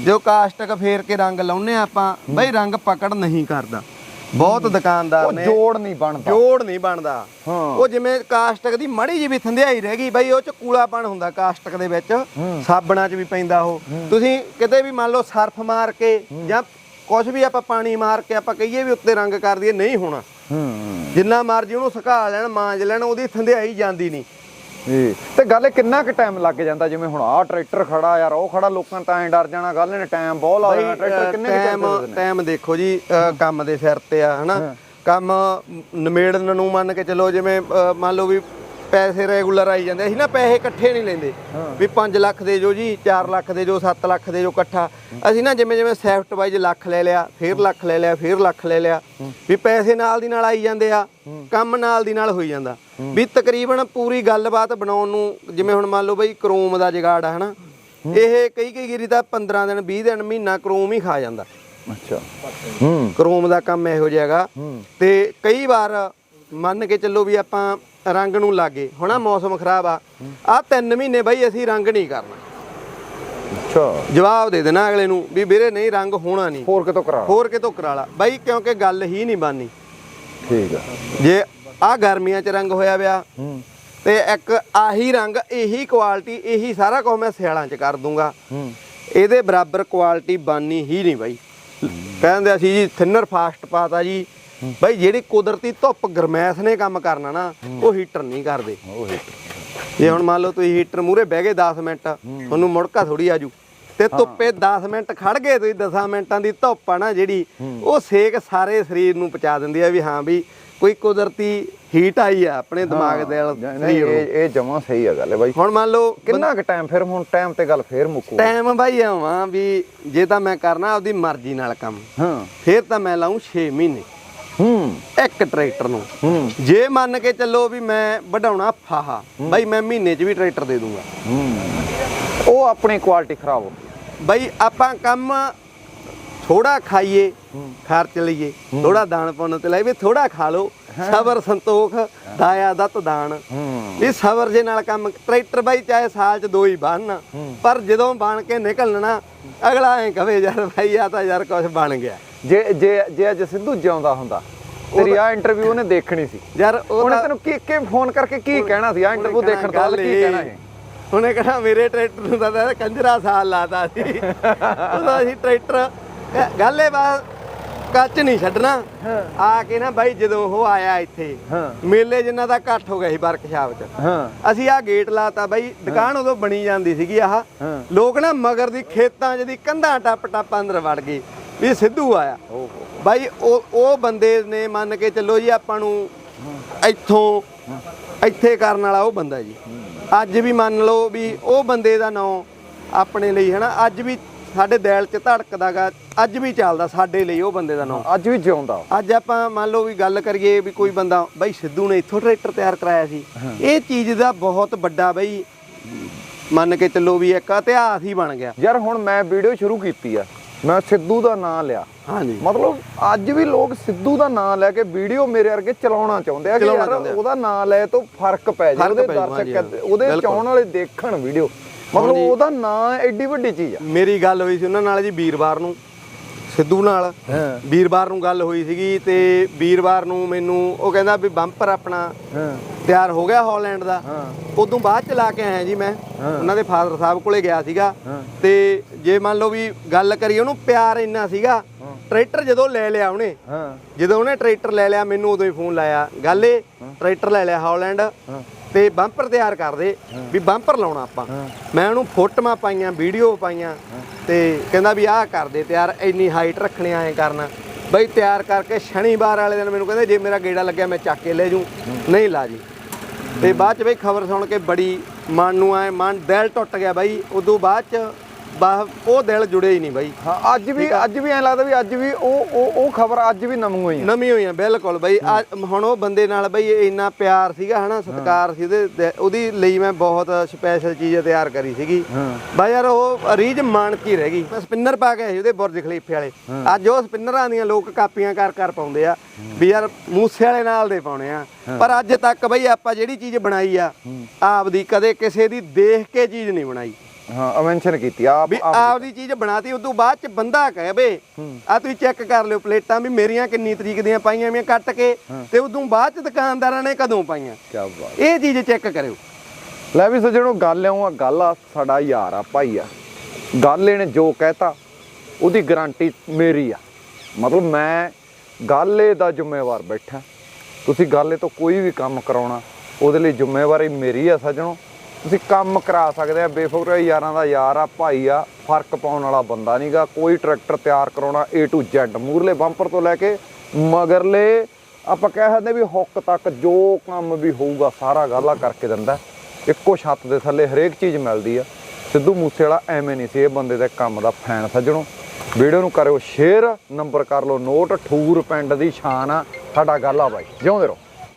ਜੋ ਕਾਸਟਕ ਫੇਰ ਕੇ ਰੰਗ ਲਾਉਨੇ ਆਪਾਂ ਬਈ ਰੰਗ ਪਕੜ ਨਹੀਂ ਕਰਦਾ। ਬਹੁਤ ਦੁਕਾਨਦਾਰ ਉਹ ਨੇ। ਜੋੜ ਨਹੀਂ ਬਣਦਾ। ਜੋੜ ਨਹੀਂ ਬਣਦਾ। ਹਾਂ। ਉਹ ਜਿਵੇਂ ਕਾਸਟਕ ਦੀ ਮੜੀ ਜਿਹੀ ਵੀ ਥੰਧਿਆਈ ਰਹਿ ਗਈ ਬਈ ਉਹ ਚ ਕੂਲਾਪਣ ਹੁੰਦਾ ਕਾਸਟਕ ਦੇ ਵਿੱਚ। ਸਾਬਣਾਂ ਚ ਵੀ ਪੈਂਦਾ ਉਹ। ਤੁਸੀਂ ਕਿਤੇ ਵੀ ਮੰਨ ਲਓ ਸਰਫ ਮਾਰ ਕੇ ਜਾਂ ਕੁਝ ਵੀ ਆਪਾਂ ਪਾਣੀ ਮਾਰ ਕੇ ਆਪਾਂ ਕਹੀਏ ਵੀ ਉੱਤੇ ਰੰਗ ਕਰ ਦਈਏ ਨਹੀਂ ਹੋਣਾ। ਹੂੰ। ਜਿੰਨਾ ਮਰਜ਼ੀ ਉਹਨੂੰ ਸੁਕਾ ਲੈਣ ਮਾਂਜ ਲੈਣ ਉਹਦੀ ਥੰਧਿਆਈ ਜਾਂਦੀ ਨਹੀਂ। ਜੀ। ਤੇ ਗੱਲ ਕਿੰਨਾ ਕੁ ਟਾਈਮ ਲੱਗ ਜਾਂਦਾ ਜਿਵੇਂ ਹੁਣ ਆਹ ਟਰੈਕਟਰ ਖੜਾ ਯਾਰ ਉਹ ਖੜਾ ਲੋਕਾਂ ਤਾਂ ਐਂ ਡਰ ਜਾਣਾ ਗੱਲ ਨੇ ਟਾਈਮ ਬਹੁਤ ਲਾ ਦੇਣਾ ਟਰੈਕਟਰ ਕਿੰਨੇ ਟਾਈਮ? ਟਾਈਮ ਦੇਖੋ ਜੀ ਕੰਮ ਦੇ ਸਿਰ ਤੇ ਆ ਹਨਾ? ਕੰਮ ਨਿਮੇੜਨ ਨੂੰ ਮੰਨ ਕੇ ਚੱਲੋ ਜਿਵੇਂ ਮੰਨ ਲਓ ਵੀ ਪੈਸੇ ਰੈਗੂਲਰ ਆਈ ਜਾਂਦੇ ਅਸੀਂ ਨਾ ਪੈਸੇ ਇਕੱਠੇ ਨਹੀਂ ਲੈਂਦੇ। ਵੀ 5 ਲੱਖ ਦੇ ਜੋ ਜੀ 4 ਲੱਖ ਦੇ ਜੋ 7 ਲੱਖ ਦੇ ਜੋ ਇਕੱਠਾ। ਅਸੀਂ ਨਾ ਜਿਵੇਂ ਜਿਵੇਂ ਸੈਫਟ ਵਾਈਜ਼ ਲੱਖ ਲੈ ਲਿਆ ਫੇਰ ਲੱਖ ਲੈ ਲਿਆ ਫੇਰ ਲੱਖ ਲੈ ਲਿਆ। ਵੀ ਪੈਸੇ ਨਾਲ ਦੀ ਨਾਲ ਆਈ ਜਾਂਦੇ ਆ ਕੰਮ ਨਾਲ ਦੀ ਨਾਲ ਹੋਈ ਜਾਂਦਾ। ਵੀ ਤਕਰੀਬਨ ਪੂਰੀ ਗੱਲਬਾਤ ਬਣਾਉਣ ਨੂੰ ਜਿਵੇਂ ਹੁਣ ਮੰਨ ਲਓ ਬਈ ਕਰੋਮ ਦਾ ਜਗਾੜ ਆ ਹਨਾ? ਇਹ ਕਈ ਕਈ ਗਿਰੀ ਤਾਂ 15 ਦਿਨ 20 ਦਿਨ ਮਹੀਨਾ ਕਰੋਮ ਹੀ ਖਾ ਜਾਂਦਾ। ਅੱਛਾ। ਹੂੰ। ਕਰੋਮ ਦਾ ਕੰਮ ਇਹੋ ਜਿਹਾ ਹੈਗਾ। ਤੇ ਕਈ ਵਾਰ ਮੰਨ ਕੇ ਚੱਲੋ ਵੀ ਆਪਾਂ ਰੰਗ ਨੂੰ ਲਾਗੇ। ਹੁਣ ਆ ਮੌਸਮ ਖਰਾਬ ਆ। ਆ ਤਿੰਨ ਮਹੀਨੇ ਬਈ ਅਸੀਂ ਰੰਗ ਨਹੀਂ ਕਰਨਾ। ਅੱਛਾ। ਜਵਾਬ ਦੇ ਦੇਣਾ ਅਗਲੇ ਨੂੰ ਵੀ ਵੀਰੇ ਨਹੀਂ ਰੰਗ ਹੋਣਾ ਨਹੀਂ। ਹੋਰ ਕਿਤੋਂ ਕਰਾ। ਹੋਰ ਕਿਤੋਂ ਕਰਾਲਾ ਬਾਈ ਕਿਉਂਕਿ ਗੱਲ ਹੀ ਨਹੀਂ ਬਾਨੀ ਠੀਕ ਆ। ਜੇ ਆ ਗਰਮੀਆਂ 'ਚ ਰੰਗ ਹੋਇਆ ਵਿਆ ਤੇ ਇੱਕ ਆਹੀ ਰੰਗ ਇਹੀ ਕੁਆਲਿਟੀ ਇਹੀ ਸਾਰਾ ਕੁਝ ਮੈਂ ਸਿਆਲਾਂ 'ਚ ਕਰ ਦੂੰਗਾ। ਇਹਦੇ ਬਰਾਬਰ ਕੁਆਲਿਟੀ ਬਾਨੀ ਹੀ ਨਹੀਂ ਬਾਈ। ਕਹਿੰਦੇ ਅਸੀਂ ਜੀ ਥਿਨਰ ਫਾਸਟ ਪਾਤਾ ਜੀ। ਬਾਈ ਜਿਹੜੀ ਕੁਦਰਤੀ ਧੁੱਪ ਗਰਮੈਸ਼ ਨੇ ਕੰਮ ਕਰਨਾ ਨਾ ਉਹ ਹੀਟਰ ਨਹੀਂ ਕਰਦੇ। ਉਹ ਹੀ ਜੇ ਹੁਣ ਮੰਨ ਲਓ ਤੁਸੀਂ ਹੀਟਰ ਮੂਰੇ ਬਹਿ ਗਏ 10 ਮਿੰਟ ਤੁਹਾਨੂੰ ਮੁੜਕਾ ਥੋੜੀ ਆਜੂ। ਤੇ ਧੁੱਪੇ 10 ਮਿੰਟ ਖੜ ਗਏ ਤੁਸੀਂ 10 ਮਿੰਟਾਂ ਦੀ ਧੁੱਪ ਆ ਨਾ ਜਿਹੜੀ ਉਹ ਸੇਕ ਸਾਰੇ ਸਰੀਰ ਨੂੰ ਪਹੁੰਚਾ ਦਿੰਦੀ ਆ ਵੀ ਹਾਂ ਵੀ ਕੋਈ ਕੁਦਰਤੀ ਹੀਟ ਆਈ ਆ ਆਪਣੇ ਦਿਮਾਗ ਦੇ ਨਹੀਂ ਸਰੀਰ ਨੂੰ। ਇਹ ਇਹ ਜਮਾ ਸਹੀ ਆ ਗੱਲ ਹੈ ਬਾਈ। ਹੁਣ ਮੰਨ ਲਓ ਕਿੰਨਾ ਕੁ ਟਾਈਮ ਫਿਰ ਹੁਣ ਟਾਈਮ ਤੇ ਗੱਲ ਫੇਰ ਮੁੱਕੂ। ਟਾਈਮ ਬਾਈ ਆਵਾਂ ਵੀ ਜੇ ਤਾਂ ਮੈਂ ਕਰਨਾ ਆਪਦੀ ਮਰਜ਼ੀ ਨਾਲ ਕੰਮ ਹਾਂ। ਫੇਰ ਤਾਂ ਮੈਂ ਲਾਉਂ 6 ਮਹੀਨੇ। ਹੂੰ। ਇੱਕ ਟਰੈਕਟਰ ਨੂੰ। ਹੂੰ। ਜੇ ਮੰਨ ਕੇ ਚੱਲੋ ਵੀ ਮੈਂ ਵਢਾਉਣਾ ਫਾਹਾ ਬਾਈ ਮੈਂ ਮਹੀਨੇ 'ਚ ਵੀ ਟਰੈਕਟਰ ਦੇ ਦੂੰਗਾ। ਹੂੰ। ਉਹ ਆਪਣੀ ਕੁਆਲਿਟੀ ਖਰਾਬ ਹੋ। ਗਈ ਬਾਈ ਆਪਾਂ ਕੰਮ ਥੋੜਾ ਖਾਈਏ ਖਰਚ ਲਈਏ ਥੋੜਾ ਦਾਨ ਪੁੰਨ ਤੇ ਲਾਈਏ ਵੀ ਥੋੜਾ ਖਾ ਲਓ। ਸਬਰ ਸੰਤੋਖ ਦਾਇਆ ਦਤ ਦਾਨ। ਇਹ ਸਬਰ ਜੇ ਨਾਲ ਕੰਮ ਟਰੈਕਟਰ ਬਾਈ ਚਾਹੇ ਸਾਲ ਚ ਦੋ ਹੀ ਬਣਨ ਪਰ ਜਦੋਂ ਬਣ ਕੇ ਨਿਕਲਣਾ ਅਗਲਾ ਐ ਕਵੇ ਯਾਰ ਭਾਈ ਆ ਤਾਂ ਯਾਰ ਕੁਝ ਬਣ ਗਿਆ। ਜੇ ਜੇ ਜੇ ਅੱਜ ਸਿੱਧੂ ਜਿਉਂਦਾ ਹੁੰਦਾ ਤੇਰੀ ਆ ਇੰਟਰਵਿਊ ਉਹਨੇ ਦੇਖਣੀ ਸੀ। ਯਾਰ ਉਹ ਉਹਨੇ ਤੈਨੂੰ ਕੀ ਕੀ ਫੋਨ ਕਰਕੇ ਕੀ ਕਹਿਣਾ ਸੀ? ਆ ਇੰਟਰਵਿਊ ਦੇਖਣ ਤੋਂ ਕੀ ਕਹਿਣਾ ਸੀ? ਉਹਨੇ ਕਹਣਾ ਮੇਰੇ ਟਰੈਕਟਰ ਨੂੰ ਤਾਂ ਕੰਜਰਾ ਸਾਲ ਲਾਤਾ ਸੀ। ਉਹਦਾ ਅਸੀਂ ਟਰੈਕਟਰ ਗੱਲ ਇਹ ਬਸ ਕੱਚ ਨਹੀਂ ਛੱਡਣਾ। ਆ ਕੇ ਨਾ ਬਾਈ ਜਦੋਂ ਉਹ ਆਇਆ ਇੱਥੇ ਹਾਂ। ਮੇਲੇ ਜਿੰਨਾ ਦਾ ਇਕੱਠ ਹੋ ਗਿਆ ਸੀ ਵਰਕਸ਼ਾਪ 'ਚ ਹਾਂ। ਅਸੀਂ ਆ ਗੇਟ ਲਾਤਾ ਬਾਈ ਦੁਕਾਨ ਉਦੋਂ ਬਣੀ ਜਾਂਦੀ ਸੀਗੀ ਆਹ। ਹਾਂ। ਲੋਕ ਨਾ ਮਗਰ ਦੀ ਖੇਤਾਂ 'ਚ ਦੀ ਕੰਧਾਂ ਟੱਪ ਟੱਪ ਅੰਦਰ ਵੜ ਗਏ। ਵੀ ਸਿੱਧੂ ਆਇਆ। ਬਾਈ ਉਹ ਉਹ ਬੰਦੇ ਨੇ ਮੰਨ ਕੇ ਚੱਲੋ ਜੀ ਆਪਾਂ ਨੂੰ ਇੱਥੋਂ ਇੱਥੇ ਕਰਨ ਵਾਲਾ ਉਹ ਬੰਦਾ ਜੀ। ਅੱਜ ਵੀ ਮੰਨ ਲਓ ਵੀ ਉਹ ਬੰਦੇ ਦਾ ਨਾਂ ਆਪਣੇ ਲਈ ਹਨਾ ਅੱਜ ਵੀ ਸਾਡੇ ਦਿਲ 'ਚ ਧੜਕਦਾਗਾ ਅੱਜ ਵੀ ਚੱਲਦਾ ਸਾਡੇ ਲਈ ਉਹ ਬੰਦੇ ਦਾ ਨਾਂ। ਅੱਜ ਵੀ ਜਿਉਂਦਾ। ਅੱਜ ਆਪਾਂ ਮੰਨ ਲਓ ਵੀ ਗੱਲ ਕਰੀਏ ਵੀ ਕੋਈ ਬੰਦਾ ਬਾਈ ਸਿੱਧੂ ਨੇ ਇੱਥੋਂ ਟਰੈਕਟਰ ਤਿਆਰ ਕਰਾਇਆ ਸੀ। ਇਹ ਚੀਜ਼ ਦਾ ਬਹੁਤ ਵੱਡਾ ਬਾਈ ਮੰਨ ਕੇ ਚੱਲੋ ਵੀ ਇੱਕ ਇਤਿਹਾਸ ਹੀ ਬਣ ਗਿਆ। ਯਾਰ ਹੁਣ ਮੈਂ ਵੀਡੀਓ ਸ਼ੁਰੂ ਕੀਤੀ ਆ। ਮੈਂ ਸਿੱਧੂ ਦਾ ਨਾਂ ਲਿਆ ਹਾਂਜੀ ਮਤਲਬ ਅੱਜ ਵੀ ਲੋਕ ਸਿੱਧੂ ਦਾ ਨਾਂ ਲੈ ਕੇ ਵੀਡੀਓ ਮੇਰੇ ਵਰਗੇ ਚਲਾਉਣਾ ਚਾਹੁੰਦੇ ਆ ਕਿ ਯਾਰ। ਉਹਦਾ ਨਾਂ ਲੈ ਤੋਂ ਫ਼ਰਕ ਪੈ ਫ਼ਰਕ ਉਹਦੇ ਦਰਸ਼ਕ। ਉਹਦੇ। ਚਾਹਣ ਵਾਲੇ ਦੇਖਣ ਵੀਡੀਓ ਮਤਲਬ। ਉਹਦਾ ਨਾਂ ਐਡੀ ਵੱਡੀ ਚੀਜ਼ ਆ ਮੇਰੀ ਗੱਲ ਹੋਈ ਸੀ ਉਹਨਾਂ ਨਾਲ ਜੀ ਵੀਰਵਾਰ ਨੂੰ ਸਿੱਧੂ ਨਾਲ। ਵੀਰਵਾਰ ਨੂੰ ਗੱਲ ਹੋਈ ਸੀਗੀ ਤੇ ਵੀਰਵਾਰ ਨੂੰ ਮੈਨੂੰ ਉਹ ਕਹਿੰਦਾ ਵੀ ਬੰਪਰ ਆਪਣਾ ਤਿਆਰ ਹੋ ਗਿਆ ਹਾਲੈਂਡ ਦਾ। ਉਦੋਂ ਬਾਅਦ ਚ ਲਾ ਕੇ ਆਇਆ ਜੀ ਮੈਂ। ਉਹਨਾਂ ਦੇ ਫਾਦਰ ਸਾਹਿਬ ਕੋਲੇ ਗਿਆ ਸੀਗਾ। ਤੇ ਜੇ ਮੰਨ ਲਓ ਵੀ ਗੱਲ ਕਰੀਏ ਉਹਨੂੰ ਪਿਆਰ ਇੰਨਾ ਸੀਗਾ ਟਰੈਕਟਰ ਜਦੋਂ ਲੈ ਲਿਆ ਉਹਨੇ ਜਦੋਂ ਉਹਨੇ ਟਰੈਕਟਰ ਲੈ ਲਿਆ ਮੈਨੂੰ ਉਦੋਂ ਹੀ ਫੋਨ ਲਾਇਆ। ਗੱਲ ਇਹ ਟਰੈਕਟਰ ਲੈ ਲਿਆ ਹਾਲੈਂਡ। ਤੇ ਬੰਪਰ ਤਿਆਰ ਕਰਦੇ ਵੀ ਬੰਪਰ ਲਾਉਣਾ ਆਪਾਂ। ਮੈਂ ਉਹਨੂੰ ਫੋਟੋਆਂ ਪਾਈਆਂ ਵੀਡੀਓ ਪਾਈਆਂ ਤੇ ਕਹਿੰਦਾ ਵੀ ਆਹ ਕਰਦੇ ਤਿਆਰ ਇੰਨੀ ਹਾਈਟ ਰੱਖਣੀ ਐ ਕਰਨਾ। ਬਈ ਤਿਆਰ ਕਰਕੇ ਸ਼ਨੀਵਾਰ ਵਾਲੇ ਦਿਨ ਮੈਨੂੰ ਕਹਿੰਦੇ ਜੇ ਮੇਰਾ ਗੇੜਾ ਲੱਗਿਆ ਮੈਂ ਚੱਕ ਕੇ ਲੈ ਜੂ ਨਹੀਂ ਲਾ ਜੀ। ਤੇ ਬਾਅਦ ਚ ਬਈ ਖਬਰ ਸੁਣ ਕੇ ਬੜੀ ਮਨ ਨੂੰ ਐ ਮਨ ਦਿਲ ਟੁੱਟ ਗਿਆ ਬਾਈ। ਉਦੋਂ ਬਾਅਦ ਚ ਬਾ- ਉਹ ਦਿਲ ਜੁੜੇ ਹੀ ਨਹੀਂ ਬਾਈ। ਹਾਂ ਅੱਜ ਵੀ ਅੱਜ ਵੀ ਐਂ ਲੱਗਦਾ ਵੀ ਅੱਜ ਵੀ ਉਹ ਉਹ ਉਹ ਖਬਰ ਅੱਜ ਵੀ ਨਵੀਂ ਹੋਈ ਆ। ਨਵੀਂ ਹੋਈਆਂ ਬਿਲਕੁਲ ਬਈ। ਹੁਣ ਉਹ ਬੰਦੇ ਨਾਲ ਬਈ ਇੰਨਾ ਪਿਆਰ ਸੀਗਾ ਹਨਾ ਸਤਿਕਾਰ ਸੀ ਉਹਦੇ ਤੇ ਉਹਦੀ ਲਈ ਮੈਂ ਬਹੁਤ ਸਪੈਸ਼ਲ ਚੀਜ਼ ਤਿਆਰ ਕਰੀ ਸੀਗੀ। ਹਾਂ। ਬਈ ਯਾਰ ਉਹ ਰੀਝ ਮਾਨ ਕੀ ਰਹਿ ਗਈ। ਮੈਂ ਸਪਿਨਰ ਪਾ ਕੇ ਸੀ ਉਹਦੇ ਬੁਰਜ ਖਲੀਫੇ ਵਾਲੇ। ਅੱਜ ਉਹ ਸਪਿਨਰਾਂ ਦੀਆਂ ਲੋਕ ਕਾਪੀਆਂ ਕਰ ਕਰ ਪਾਉਂਦੇ ਆ ਵੀ ਯਾਰ ਮੂਸੇ ਵਾਲੇ ਨਾਲ ਦੇ ਪਾਉਣੇ ਆ। ਪਰ ਅੱਜ ਤੱਕ ਬਈ ਆਪਾਂ ਜਿਹੜੀ ਚੀਜ਼ ਬਣਾਈ ਆ ਆਪਦੀ ਕਦੇ ਕਿਸੇ ਦੀ ਦੇਖ ਕੇ ਚੀਜ਼ ਨਹੀਂ ਬਣਾਈ। ਹਾਂ ਅਵੈਂਸ਼ਨ ਕੀਤੀ ਆਪ ਵੀ ਆਪਦੀ ਚੀਜ਼ ਬਣਾਤੀ ਉਦੋਂ ਬਾਅਦ ਚ ਬੰਦਾ ਕਹੇ ਬੇ ਆ ਤੁਸੀਂ ਚੈੱਕ ਕਰ ਲਿਓ ਪਲੇਟਾਂ ਵੀ ਮੇਰੀਆਂ ਕਿੰਨੀ ਤਰੀਕ ਦੀਆਂ ਪਾਈਆਂ ਵੀਆਂ ਕੱਟ ਕੇ ਤੇ ਉਦੋਂ ਬਾਅਦ ਚ ਦੁਕਾਨਦਾਰਾਂ ਨੇ ਕਦੋਂ ਪਾਈਆਂ? ਕੀ ਬਾਤ। ਇਹ ਚੀਜ਼ ਚੈੱਕ ਕਰਿਓ। ਲੈ ਵੀ ਸੱਜਣੋ ਗੱਲ ਆਉਂ ਆ ਗੱਲ ਆ ਸਾਡਾ ਯਾਰ ਆ ਭਾਈ ਆ। ਗੱਲ ਇਹਨੇ ਜੋ ਕਹਿਤਾ ਉਹਦੀ ਗਾਰੰਟੀ ਮੇਰੀ ਆ। ਮਤਲਬ ਮੈਂ ਗੱਲ ਦਾ ਜ਼ਿੰਮੇਵਾਰ ਬੈਠਾ। ਤੁਸੀਂ ਗੱਲ ਤੋਂ ਕੋਈ ਵੀ ਕੰਮ ਕਰਾਉਣਾ ਉਹਦੇ ਲਈ ਜ਼ਿੰਮੇਵਾਰੀ ਮੇਰੀ ਆ ਸੱਜਣੋ। ਤੁਸੀਂ ਕੰਮ ਕਰਾ ਸਕਦੇ ਆ, ਬੇਫਿਕਰ ਯਾਰਾਂ ਦਾ ਯਾਰ ਆ, ਭਾਈ ਆ, ਫ਼ਰਕ ਪਾਉਣ ਵਾਲਾ ਬੰਦਾ ਨਹੀਂਗਾ ਕੋਈ ਟਰੈਕਟਰ ਤਿਆਰ ਕਰਾਉਣਾ A to Z, ਮੂਰਲੇ ਬੰਪਰ ਤੋਂ ਲੈ ਕੇ ਮਗਰਲੇ, ਆਪਾਂ ਕਹਿ ਸਕਦੇ ਵੀ ਹੁੱਕ ਤੱਕ ਜੋ ਕੰਮ ਵੀ ਹੋਊਗਾ, ਸਾਰਾ ਗਾਲਾ ਕਰਕੇ ਦਿੰਦਾ। ਇੱਕੋ ਛੱਤ ਦੇ ਥੱਲੇ ਹਰੇਕ ਚੀਜ਼ ਮਿਲਦੀ ਆ। ਸਿੱਧੂ ਮੂਸੇ ਵਾਲਾ ਐਵੇਂ ਨਹੀਂ ਸੀ, ਇਹ ਬੰਦੇ ਦੇ ਕੰਮ ਦਾ ਫੈਨ ਸੱਜਣੋ। ਵੀਡੀਓ ਨੂੰ ਕਰਿਓ ਸ਼ੇਅਰ, ਨੰਬਰ ਕਰ ਲਓ, ਨੋਟ, ਠੂਰ ਪਿੰਡ ਦੀ ਸ਼ਾਨ ਆ। ਸਾਡਾ ਗਾਲਾ ਬਾਈ, ਜਿਉਂਦੇ ਰਹੋ।